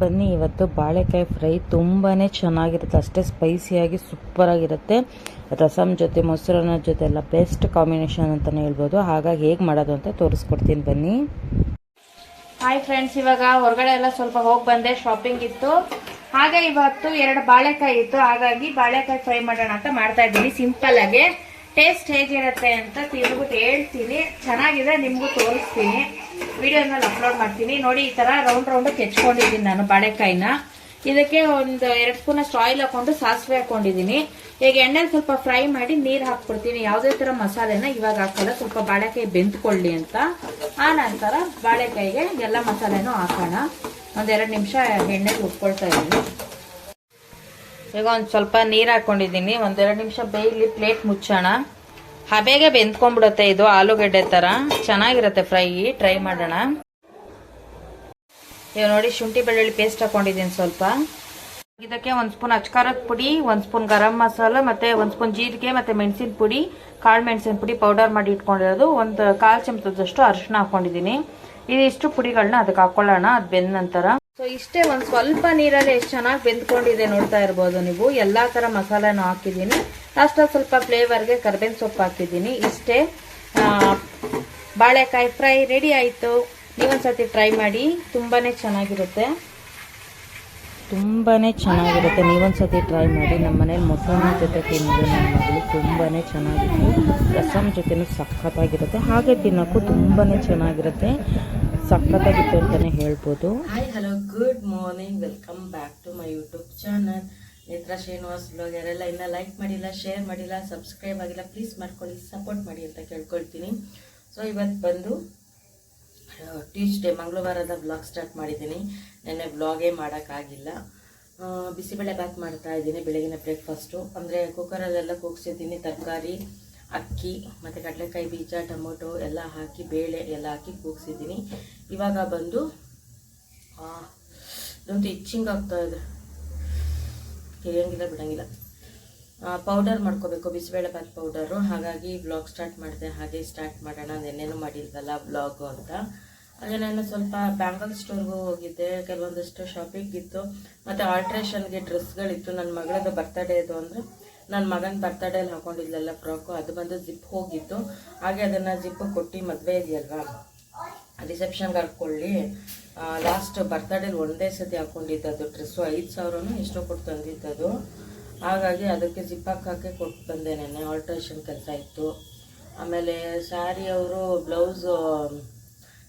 ಬನ್ನಿ, ಇವತ್ತು ಬಾಳೆಕಾಯಿ ಫ್ರೈ ತುಂಬಾ ಚೆನ್ನಾಗಿರುತ್ತೆ. ಅಷ್ಟೇ ಸ್ಪೈಸಿಯಾಗಿ ಸೂಪರಾಗಿರುತ್ತೆ. ರಸಮ್ ಜೊತೆ, ಮೊಸರನ್ನ ಜೊತೆ ಎಲ್ಲ ಬೆಸ್ಟ್ ಕಾಂಬಿನೇಷನ್ ಅಂತಲೇ ಹೇಳ್ಬೋದು. ಹಾಗಾಗಿ ಹೇಗೆ ಮಾಡೋದು ಅಂತ ತೋರಿಸ್ಕೊಡ್ತೀನಿ. ಬನ್ನಿ. ಹಾಯ್ ಫ್ರೆಂಡ್ಸ್ ಇವಾಗ ಹೊರಗಡೆ ಎಲ್ಲ ಸ್ವಲ್ಪ ಹೋಗಿ ಬಂದೆ ಶಾಪಿಂಗ್ ಇತ್ತು. ಹಾಗೆ ಇವತ್ತು ಎರಡು ಬಾಳೆಕಾಯಿ ಇತ್ತು. ಹಾಗಾಗಿ ಬಾಳೆಕಾಯಿ ಫ್ರೈ ಮಾಡೋಣ ಅಂತ ಮಾಡ್ತಾ ಇದ್ದೀನಿ ಸಿಂಪಲ್ ಆಗಿ. ಟೇಸ್ಟ್ ಹೇಗಿರುತ್ತೆ ಅಂತ ತಿಂದ್ಬಿಟ್ಟು ಹೇಳ್ತೀನಿ. ಚೆನ್ನಾಗಿದೆ, ನಿಮಗೂ ತೋರಿಸ್ತೀನಿ. ವಿಡಿಯೋನಲ್ಲಿ ಅಪ್ಲೋಡ್ ಮಾಡ್ತೀನಿ. ನೋಡಿ, ಈ ತರ ರೌಂಡ್ ರೌಂಡ್ ಕೆಚ್ಕೊಂಡಿದ್ದೀನಿ ನಾನು ಬಾಳೆಕಾಯಿನ. ಇದಕ್ಕೆ ಒಂದು ಎರಡು ಸ್ಪೂನ್ ಅಷ್ಟು ಆಯಿಲ್ ಹಾಕೊಂಡು ಸಾಸಿವೆ ಹಾಕೊಂಡಿದ್ದೀನಿ. ಈಗ ಎಣ್ಣೆಲಿ ಸ್ವಲ್ಪ ಫ್ರೈ ಮಾಡಿ ನೀರು ಹಾಕ್ಬಿಡ್ತೀನಿ. ಯಾವುದೇ ತರ ಮಸಾಲೆನ ಇವಾಗ ಹಾಕೋಲ್ಲ. ಸ್ವಲ್ಪ ಬಾಳೆಕಾಯಿ ಬೆಂದ್ಕೊಳ್ಳಿ ಅಂತ. ಆ ನಂತರ ಬಾಳೆಕಾಯಿಗೆ ಎಲ್ಲ ಮಸಾಲೆನೂ ಹಾಕೋಣ. ಒಂದೆರಡು ನಿಮಿಷ ಎಣ್ಣೆ ಉಟ್ಕೊಳ್ತಾ ಇದ್ದೀನಿ. ಈಗ ಒಂದು ಸ್ವಲ್ಪ ನೀರು ಹಾಕೊಂಡಿದ್ದೀನಿ. ಒಂದೆರಡು ನಿಮಿಷ ಬೇಯಲಿ ಪ್ಲೇಟ್ ಮುಚ್ಚೋಣ. ಹಬೆಗೆ ಬೆಂದ್ಕೊಂಡ್ಬಿಡುತ್ತೆ ಇದು ಆಲೂಗಡ್ಡೆ ಥರ ಚೆನ್ನಾಗಿರುತ್ತೆ ಫ್ರೈ. ಟ್ರೈ ಮಾಡೋಣ. ಇವಾಗ ನೋಡಿ ಶುಂಠಿ ಬೆಳ್ಳುಳ್ಳಿ ಪೇಸ್ಟ್ ಹಾಕೊಂಡಿದ್ದೀನಿ ಸ್ವಲ್ಪ. ಇದಕ್ಕೆ ಒಂದು ಸ್ಪೂನ್ ಅಚ್ಕಾರದ ಪುಡಿ, ಒಂದು ಸ್ಪೂನ್ ಗರಂ ಮಸಾಲ ಮತ್ತೆ ಒಂದು ಸ್ಪೂನ್ ಜೀರಿಗೆ ಮತ್ತೆ ಮೆಣಸಿನ ಪುಡಿ, ಕಾಳು ಮೆಣಸಿನ ಪುಡಿ ಪೌಡರ್ ಮಾಡಿ ಇಟ್ಕೊಂಡಿರೋದು. ಒಂದು ಕಾಲು ಚಮಚದಷ್ಟು ಅರಿಶಿನ ಹಾಕೊಂಡಿದ್ದೀನಿ. ಇದಿಷ್ಟು ಪುಡಿಗಳನ್ನ ಅದಕ್ಕೆ ಹಾಕೊಳ್ಳೋಣ. ಅದು ಬೆಂದ ನಂತರ. ಸೊ ಇಷ್ಟೇ ಒಂದು ಸ್ವಲ್ಪ ನೀರಲ್ಲಿ ಎಷ್ಟು ಚೆನ್ನಾಗಿ ಬೆಂದ್ಕೊಂಡಿದೆ ನೋಡ್ತಾ ಇರ್ಬೋದು ನೀವು. ಎಲ್ಲ ಥರ ಮಸಾಲೆನೂ ಹಾಕಿದ್ದೀನಿ. ಲಾಸ್ಟಲ್ಲಿ ಸ್ವಲ್ಪ ಫ್ಲೇವರ್ಗೆ ಕರ್ಬೇವಿನ ಸೊಪ್ಪು ಹಾಕಿದ್ದೀನಿ. ಇಷ್ಟೇ ಬಾಳೆಕಾಯಿ ಫ್ರೈ ರೆಡಿ ಆಯಿತು. ನೀವೊಂದ್ಸತಿ ಟ್ರೈ ಮಾಡಿ. ತುಂಬಾ ಚೆನ್ನಾಗಿರುತ್ತೆ. ತುಂಬಾ ಚೆನ್ನಾಗಿರುತ್ತೆ. ನೀವೊಂದ್ಸತಿ ಟ್ರೈ ಮಾಡಿ. ನಮ್ಮ ಮನೇಲಿ ಮೊಸರನ್ನ ಜೊತೆ ತಿನ್ನೋದು ನಮ್ಮ ಮಗಳು ತುಂಬಾ ಚೆನ್ನಾಗಿತ್ತು ರಸಮ್ ಜೊತೆನೂ ಸಖತ್ತಾಗಿರುತ್ತೆ. ಹಾಗೆ ತಿನ್ನೋಕ್ಕೂ ತುಂಬಾ ಚೆನ್ನಾಗಿರುತ್ತೆ. ಸಖತ್ತಾಗಿತ್ತು ಅಂತಲೇ ಹೇಳ್ಬೋದು. Hi hello good morning welcome back to my YouTube channel Netra Srinivas blog ಯಾರೆಲ್ಲ ಇನ್ನೂ ಲೈಕ್ ಮಾಡಿಲ್ಲ ಶೇರ್ ಮಾಡಿಲ್ಲ ಸಬ್ಸ್ಕ್ರೈಬ್ ಆಗಿಲ್ಲ ಪ್ಲೀಸ್ ಮಾಡ್ಕೊಳ್ಳಿ ಸಪೋರ್ಟ್ ಮಾಡಿ ಅಂತ ಕೇಳ್ಕೊಳ್ತೀನಿ. ಸೊ ಇವತ್ತು ಬಂದು ಟ್ಯೂಸ್ಡೇ ಮಂಗಳವಾರದ ಬ್ಲಾಗ್ ಸ್ಟಾರ್ಟ್ ಮಾಡಿದ್ದೀನಿ. ನೆನ್ನೆ ಬ್ಲಾಗೇ ಮಾಡೋಕ್ಕಾಗಿಲ್ಲ ಬಿಸಿಬೇಳೆ ಬಾತ್ ಮಾಡ್ತಾ ಇದ್ದೀನಿ ಬೆಳಗಿನ ಬ್ರೇಕ್ಫಾಸ್ಟು ಅಂದರೆ ಕುಕ್ಕರಲ್ಲೆಲ್ಲ ಕೂಗ್ಸಿದ್ದೀನಿ ತರಕಾರಿ ಅಕ್ಕಿ, ಮತ್ತು ಕಡಲೆಕಾಯಿ ಬೀಜ, ಟೊಮೊಟೊ ಎಲ್ಲ ಹಾಕಿ, ಬೇಳೆ ಎಲ್ಲ ಹಾಕಿ ಕೂಗ್ಸಿದ್ದೀನಿ. ಇವಾಗ ಬಂದು ಇದೊಂದು ಇಚ್ಚಿಂಗ್ ಆಗ್ತಾ ಇದೆ. ಕೆರಿಯಂಗಿಲ್ಲ ಬಿಡಂಗಿಲ್ಲ. ಪೌಡರ್ ಮಾಡ್ಕೋಬೇಕು, ಬಿಸಿಬೇಳೆ ಬಾತ್ ಪೌಡರು ಹಾಗಾಗಿ ಬ್ಲಾಗ್ ಸ್ಟಾರ್ಟ್ ಮಾಡಿದೆ, ಹಾಗೆ ಸ್ಟಾರ್ಟ್ ಮಾಡೋಣ. ನೆನ್ನೆನೂ ಮಾಡಿಲ್ವಲ್ಲ ಬ್ಲಾಗು ಅಂತ. ಹಾಗೆ ನಾನು ಸ್ವಲ್ಪ ಬ್ಯಾಂಗಲ್ ಸ್ಟೋರ್ಗೂ ಹೋಗಿದ್ದೆ. ಕೆಲವೊಂದಷ್ಟು ಶಾಪಿಂಗ್ ಇತ್ತು. ಮತ್ತು ಆಲ್ಟ್ರೇಷನ್ಗೆ ಡ್ರೆಸ್ಗಳಿತ್ತು ನನ್ನ ಮಗಳದ್ದು ಬರ್ತಡೇ ಇದು ಅಂದರೆ ನನ್ನ ಮಗನ ಬರ್ತಡೇಲಿ ಹಾಕೊಂಡಿದ್ಲಲ್ಲ ಫ್ರಾಕು ಅದು ಬಂದು ಜಿಪ್ ಹೋಗಿತ್ತು. ಹಾಗೆ ಅದನ್ನು ಜಿಪ್ ಕೊಟ್ಟು ಮದುವೆ ಇದೆಯಲ್ವಾ ರಿಸೆಪ್ಷನ್ಗೆ ಹಾಕ್ಕೊಳ್ಳಿ ಲಾಸ್ಟ್ ಬರ್ತಡೇಲಿ ಒಂದೇ ಸತಿ ಹಾಕೊಂಡಿದ್ದದು ಡ್ರೆಸ್ಸು ಐದು ಸಾವಿರನೂ ಎಷ್ಟೋ ಕೊಟ್ಟು ತಂದಿದ್ದದು ಹಾಗಾಗಿ ಅದಕ್ಕೆ ಜಿಪ್ ಹಾಕಕ್ಕೆ ಕೊಟ್ಟು ಬಂದೆ ನೆನೆ ಆಲ್ಟ್ರೇಷನ್ ಕೆಲಸ ಇತ್ತು. ಆಮೇಲೆ ಸ್ಯಾರಿ ಅವರು ಬ್ಲೌಸು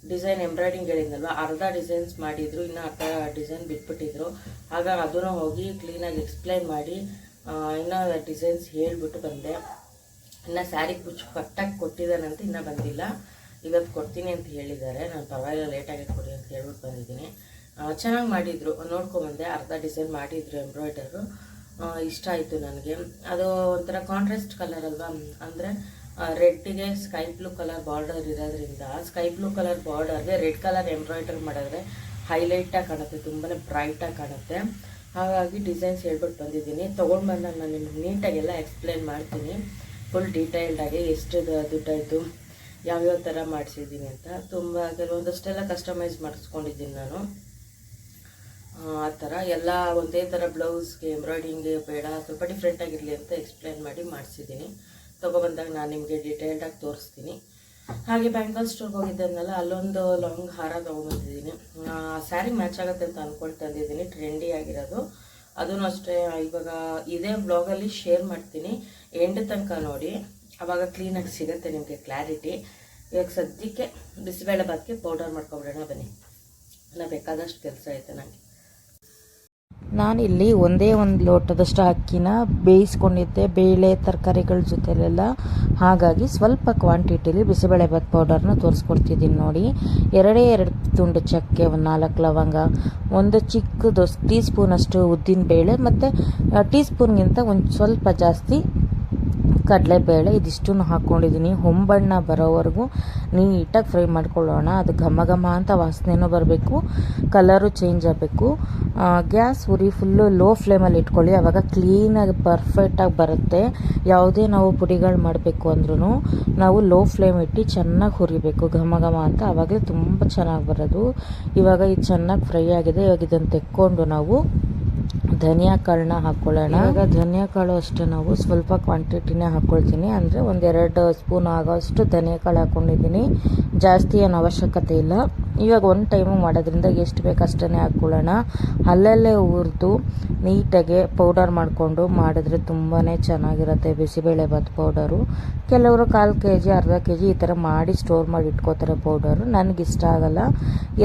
ಡಿಸೈನ್ ಎಂಬ್ರಾಯ್ಡಿಂಗ್ ಹೇಳಿದ್ನಲ್ವ, ಅರ್ಧ ಡಿಸೈನ್ಸ್ ಮಾಡಿದ್ರು, ಇನ್ನು ಅರ್ಧ ಡಿಸೈನ್ ಬಿಟ್ಬಿಟ್ಟಿದ್ರು. ಹಾಗಾಗಿ ಅದನ್ನು ಹೋಗಿ ಕ್ಲೀನಾಗಿ ಎಕ್ಸ್ಪ್ಲೈನ್ ಮಾಡಿ ಇನ್ನೂ ಡಿಸೈನ್ಸ್ ಹೇಳ್ಬಿಟ್ಟು ಬಂದೆ. ಇನ್ನು ಸ್ಯಾರಿ ಕುಚ್ಚು ಕರೆಕ್ಟಾಗಿ ಕೊಟ್ಟಿದ್ದಾನಂತ ಇನ್ನೂ ಬಂದಿಲ್ಲ. ಇವತ್ತು ಕೊಡ್ತೀನಿ ಅಂತ ಹೇಳಿದ್ದಾರೆ. ನಾನು ಪರವಾಗಿಲ್ಲ ಲೇಟಾಗಿ ಕೊಡಿ ಅಂತ ಹೇಳ್ಬಿಟ್ಟು ಬಂದಿದ್ದೀನಿ. ಚೆನ್ನಾಗಿ ಮಾಡಿದರು. ನೋಡ್ಕೊಂಬಂದೆ ಅರ್ಧ ಡಿಸೈನ್ ಮಾಡಿದ್ರು ಎಂಬ್ರಾಯ್ಡರು ಇಷ್ಟ ಆಯಿತು ನನಗೆ. ಅದು ಒಂಥರ ಕಾಂಟ್ರಾಸ್ಟ್ ಕಲರ್ ಅಲ್ವಾ? ಅಂದರೆ ರೆಡ್ಡಿಗೆ ಸ್ಕೈ ಬ್ಲೂ ಕಲರ್ ಬಾರ್ಡರ್ ಇರೋದ್ರಿಂದ ಸ್ಕೈ ಬ್ಲೂ ಕಲರ್ ಬಾರ್ಡರ್ಗೆ ರೆಡ್ ಕಲರ್ ಎಂಬ್ರಾಯ್ಡ್ರಿ ಮಾಡಿದ್ರೆ ಹೈಲೈಟಾಗಿ ಕಾಣುತ್ತೆ. ತುಂಬಾ ಬ್ರೈಟಾಗಿ ಕಾಣುತ್ತೆ. ಹಾಗಾಗಿ ಡಿಸೈನ್ಸ್ ಹೇಳ್ಬಿಟ್ಟು ಬಂದಿದ್ದೀನಿ. ತೊಗೊಂಡು ಬಂದಾಗ ನಾನು ನಿಮ್ಗೆ ನೀಟಾಗೆಲ್ಲ ಎಕ್ಸ್ಪ್ಲೇನ್ ಮಾಡ್ತೀನಿ. ಫುಲ್ ಡೀಟೇಲ್ಡಾಗಿ ಎಷ್ಟು ದುಡ್ಡಾಯಿತು, ಯಾವ್ಯಾವ ಥರ ಮಾಡಿಸಿದ್ದೀನಿ ಅಂತ. ತುಂಬ ಕೆಲವೊಂದಷ್ಟೆಲ್ಲ ಕಸ್ಟಮೈಸ್ ಮಾಡಿಸ್ಕೊಂಡಿದ್ದೀನಿ ನಾನು. ಆ ಥರ ಎಲ್ಲ ಒಂದೇ ಥರ ಬ್ಲೌಸ್ಗೆ ಎಂಬ್ರಾಯ್ಡಿಂಗ್ಗೆ ಬೇಡ, ಸ್ವಲ್ಪ ಡಿಫ್ರೆಂಟಾಗಿರಲಿ ಅಂತ ಎಕ್ಸ್ಪ್ಲೇನ್ ಮಾಡಿ ಮಾಡಿಸಿದ್ದೀನಿ. ತೊಗೊಬಂದಾಗ ನಾನು ನಿಮಗೆ ಡೀಟೇಲ್ಡಾಗಿ ತೋರಿಸ್ತೀನಿ. ಹಾಗೆ ಬ್ಯಾಂಗಲ್ ಸ್ಟೋರ್ಗೆ ಹೋಗಿದ್ದೆನಲ್ಲ ಅಲ್ಲೊಂದು ಲಾಂಗ್ ಹಾರ ತೊಗೊಂಡ್ಬಂದಿದ್ದೀನಿ. ಸ್ಯಾರಿ ಮ್ಯಾಚ್ ಆಗುತ್ತೆ ಅಂತ ಅಂದ್ಕೊಂಡು ತಂದಿದ್ದೀನಿ ಟ್ರೆಂಡಿ ಆಗಿರೋದು. ಅದನ್ನು ಅಷ್ಟೇ, ಇವಾಗ ಇದೇ ಬ್ಲಾಗಲ್ಲಿ ಶೇರ್ ಮಾಡ್ತೀನಿ. ಎಂಡ್ ತನಕ ನೋಡಿ. ಆವಾಗ ಕ್ಲೀನಾಗಿ ಸಿಗುತ್ತೆ ನಿಮಗೆ ಕ್ಲಾರಿಟಿ ಇವಾಗ ಸದ್ಯಕ್ಕೆ ಬಿಸಿಬೇಳೆ ಬಾತ್ಗೆ ಪೌಡರ್ ಮಾಡ್ಕೊಬಿಡೋಣ ಬನ್ನಿ. ಅಲ್ಲ ಬೇಕಾದಷ್ಟು ಕೆಲಸ ಐತೆ ನನಗೆ ನಾನಿಲ್ಲಿ ಒಂದೇ ಒಂದು ಲೋಟದಷ್ಟು ಅಕ್ಕಿನ ಬೇಯಿಸ್ಕೊಂಡಿದ್ದೆ, ಬೇಳೆ, ತರಕಾರಿಗಳ ಜೊತೆಲೆಲ್ಲ. ಹಾಗಾಗಿ ಸ್ವಲ್ಪ ಕ್ವಾಂಟಿಟಿಲಿ ಬಿಸಿಬೇಳೆಭಾತ್ ಪೌಡರ್ನ ತೋರಿಸ್ಕೊಡ್ತಿದ್ದೀನಿ ನೋಡಿ. ಎರಡೇ ಎರಡು ತುಂಡು ಚಕ್ಕೆ, ಒಂದು ನಾಲ್ಕು ಲವಂಗ, ಒಂದು ಚಿಕ್ಕದು ಟೀ ಸ್ಪೂನಷ್ಟು ಉದ್ದಿನ ಬೇಳೆ ಮತ್ತು ಟೀ ಸ್ಪೂನ್ಗಿಂತ ಒಂದು ಸ್ವಲ್ಪ ಜಾಸ್ತಿ ಕಡಲೆಬೇಳೆ ಇದಿಷ್ಟನ್ನು ಹಾಕ್ಕೊಂಡಿದ್ದೀನಿ ಹೊಂಬಣ್ಣ ಬರೋವರೆಗೂ ನೀಟಾಗಿ ಫ್ರೈ ಮಾಡ್ಕೊಳ್ಳೋಣ. ಅದು ಘಮ ಘಮ ಅಂತ ವಾಸನೆನೂ ಬರಬೇಕು, ಕಲರು ಚೇಂಜ್ ಆಗಬೇಕು. ಗ್ಯಾಸ್ ಉರಿ ಫುಲ್ಲು ಲೋ ಫ್ಲೇಮಲ್ಲಿ ಇಟ್ಕೊಳ್ಳಿ. ಆವಾಗ ಕ್ಲೀನಾಗಿ ಪರ್ಫೆಕ್ಟಾಗಿ ಬರುತ್ತೆ. ಯಾವುದೇ ನಾವು ಪುಡಿಗಳು ಮಾಡಬೇಕು ಅಂದ್ರೂ ನಾವು ಲೋ ಫ್ಲೇಮ್ ಇಟ್ಟು ಚೆನ್ನಾಗಿ ಹುರಿಬೇಕು. ಘಮ ಘಮ ಅಂತ ಆವಾಗಲೇ ತುಂಬ ಚೆನ್ನಾಗಿ ಬರೋದು. ಇವಾಗ ಇದು ಚೆನ್ನಾಗಿ ಫ್ರೈ ಆಗಿದೆ. ಇವಾಗ ಇದನ್ನು ತೆಕ್ಕೊಂಡು ನಾವು ಧನಿಯಾ ಕಾಳನ್ನ ಹಾಕ್ಕೊಳ್ಳೋಣ ಆಗ ಧನಿಯಾ ಕಾಳು ಅಷ್ಟೇ ನಾವು ಸ್ವಲ್ಪ ಕ್ವಾಂಟಿಟಿನೇ ಹಾಕ್ಕೊಳ್ತೀನಿ ಅಂದರೆ ಒಂದೆರಡು ಸ್ಪೂನ್ ಆಗೋಷ್ಟು ಧನಿಯಾ ಕಾಳು ಹಾಕ್ಕೊಂಡಿದ್ದೀನಿ ಜಾಸ್ತಿ ಏನು ಅವಶ್ಯಕತೆ ಇಲ್ಲ. ಇವಾಗ ಒಂದು ಟೈಮು ಮಾಡೋದ್ರಿಂದ ಎಷ್ಟು ಬೇಕು ಅಷ್ಟೇ ಹಾಕ್ಕೊಳ್ಳೋಣ ಅಲ್ಲಲ್ಲೇ ಹುರಿದು ನೀಟಾಗಿ ಪೌಡರ್ ಮಾಡಿಕೊಂಡು ಮಾಡಿದ್ರೆ ತುಂಬಾ ಚೆನ್ನಾಗಿರುತ್ತೆ ಬಿಸಿಬೇಳೆ ಬಾತ್ ಪೌಡರು ಕೆಲವರು ಕಾಲು ಕೆ ಜಿ ಅರ್ಧ ಕೆ ಜಿ ಈ ಥರ ಮಾಡಿ ಸ್ಟೋರ್ ಮಾಡಿ ಇಟ್ಕೋತಾರೆ ಪೌಡರು ನನಗಿಷ್ಟ ಆಗಲ್ಲ.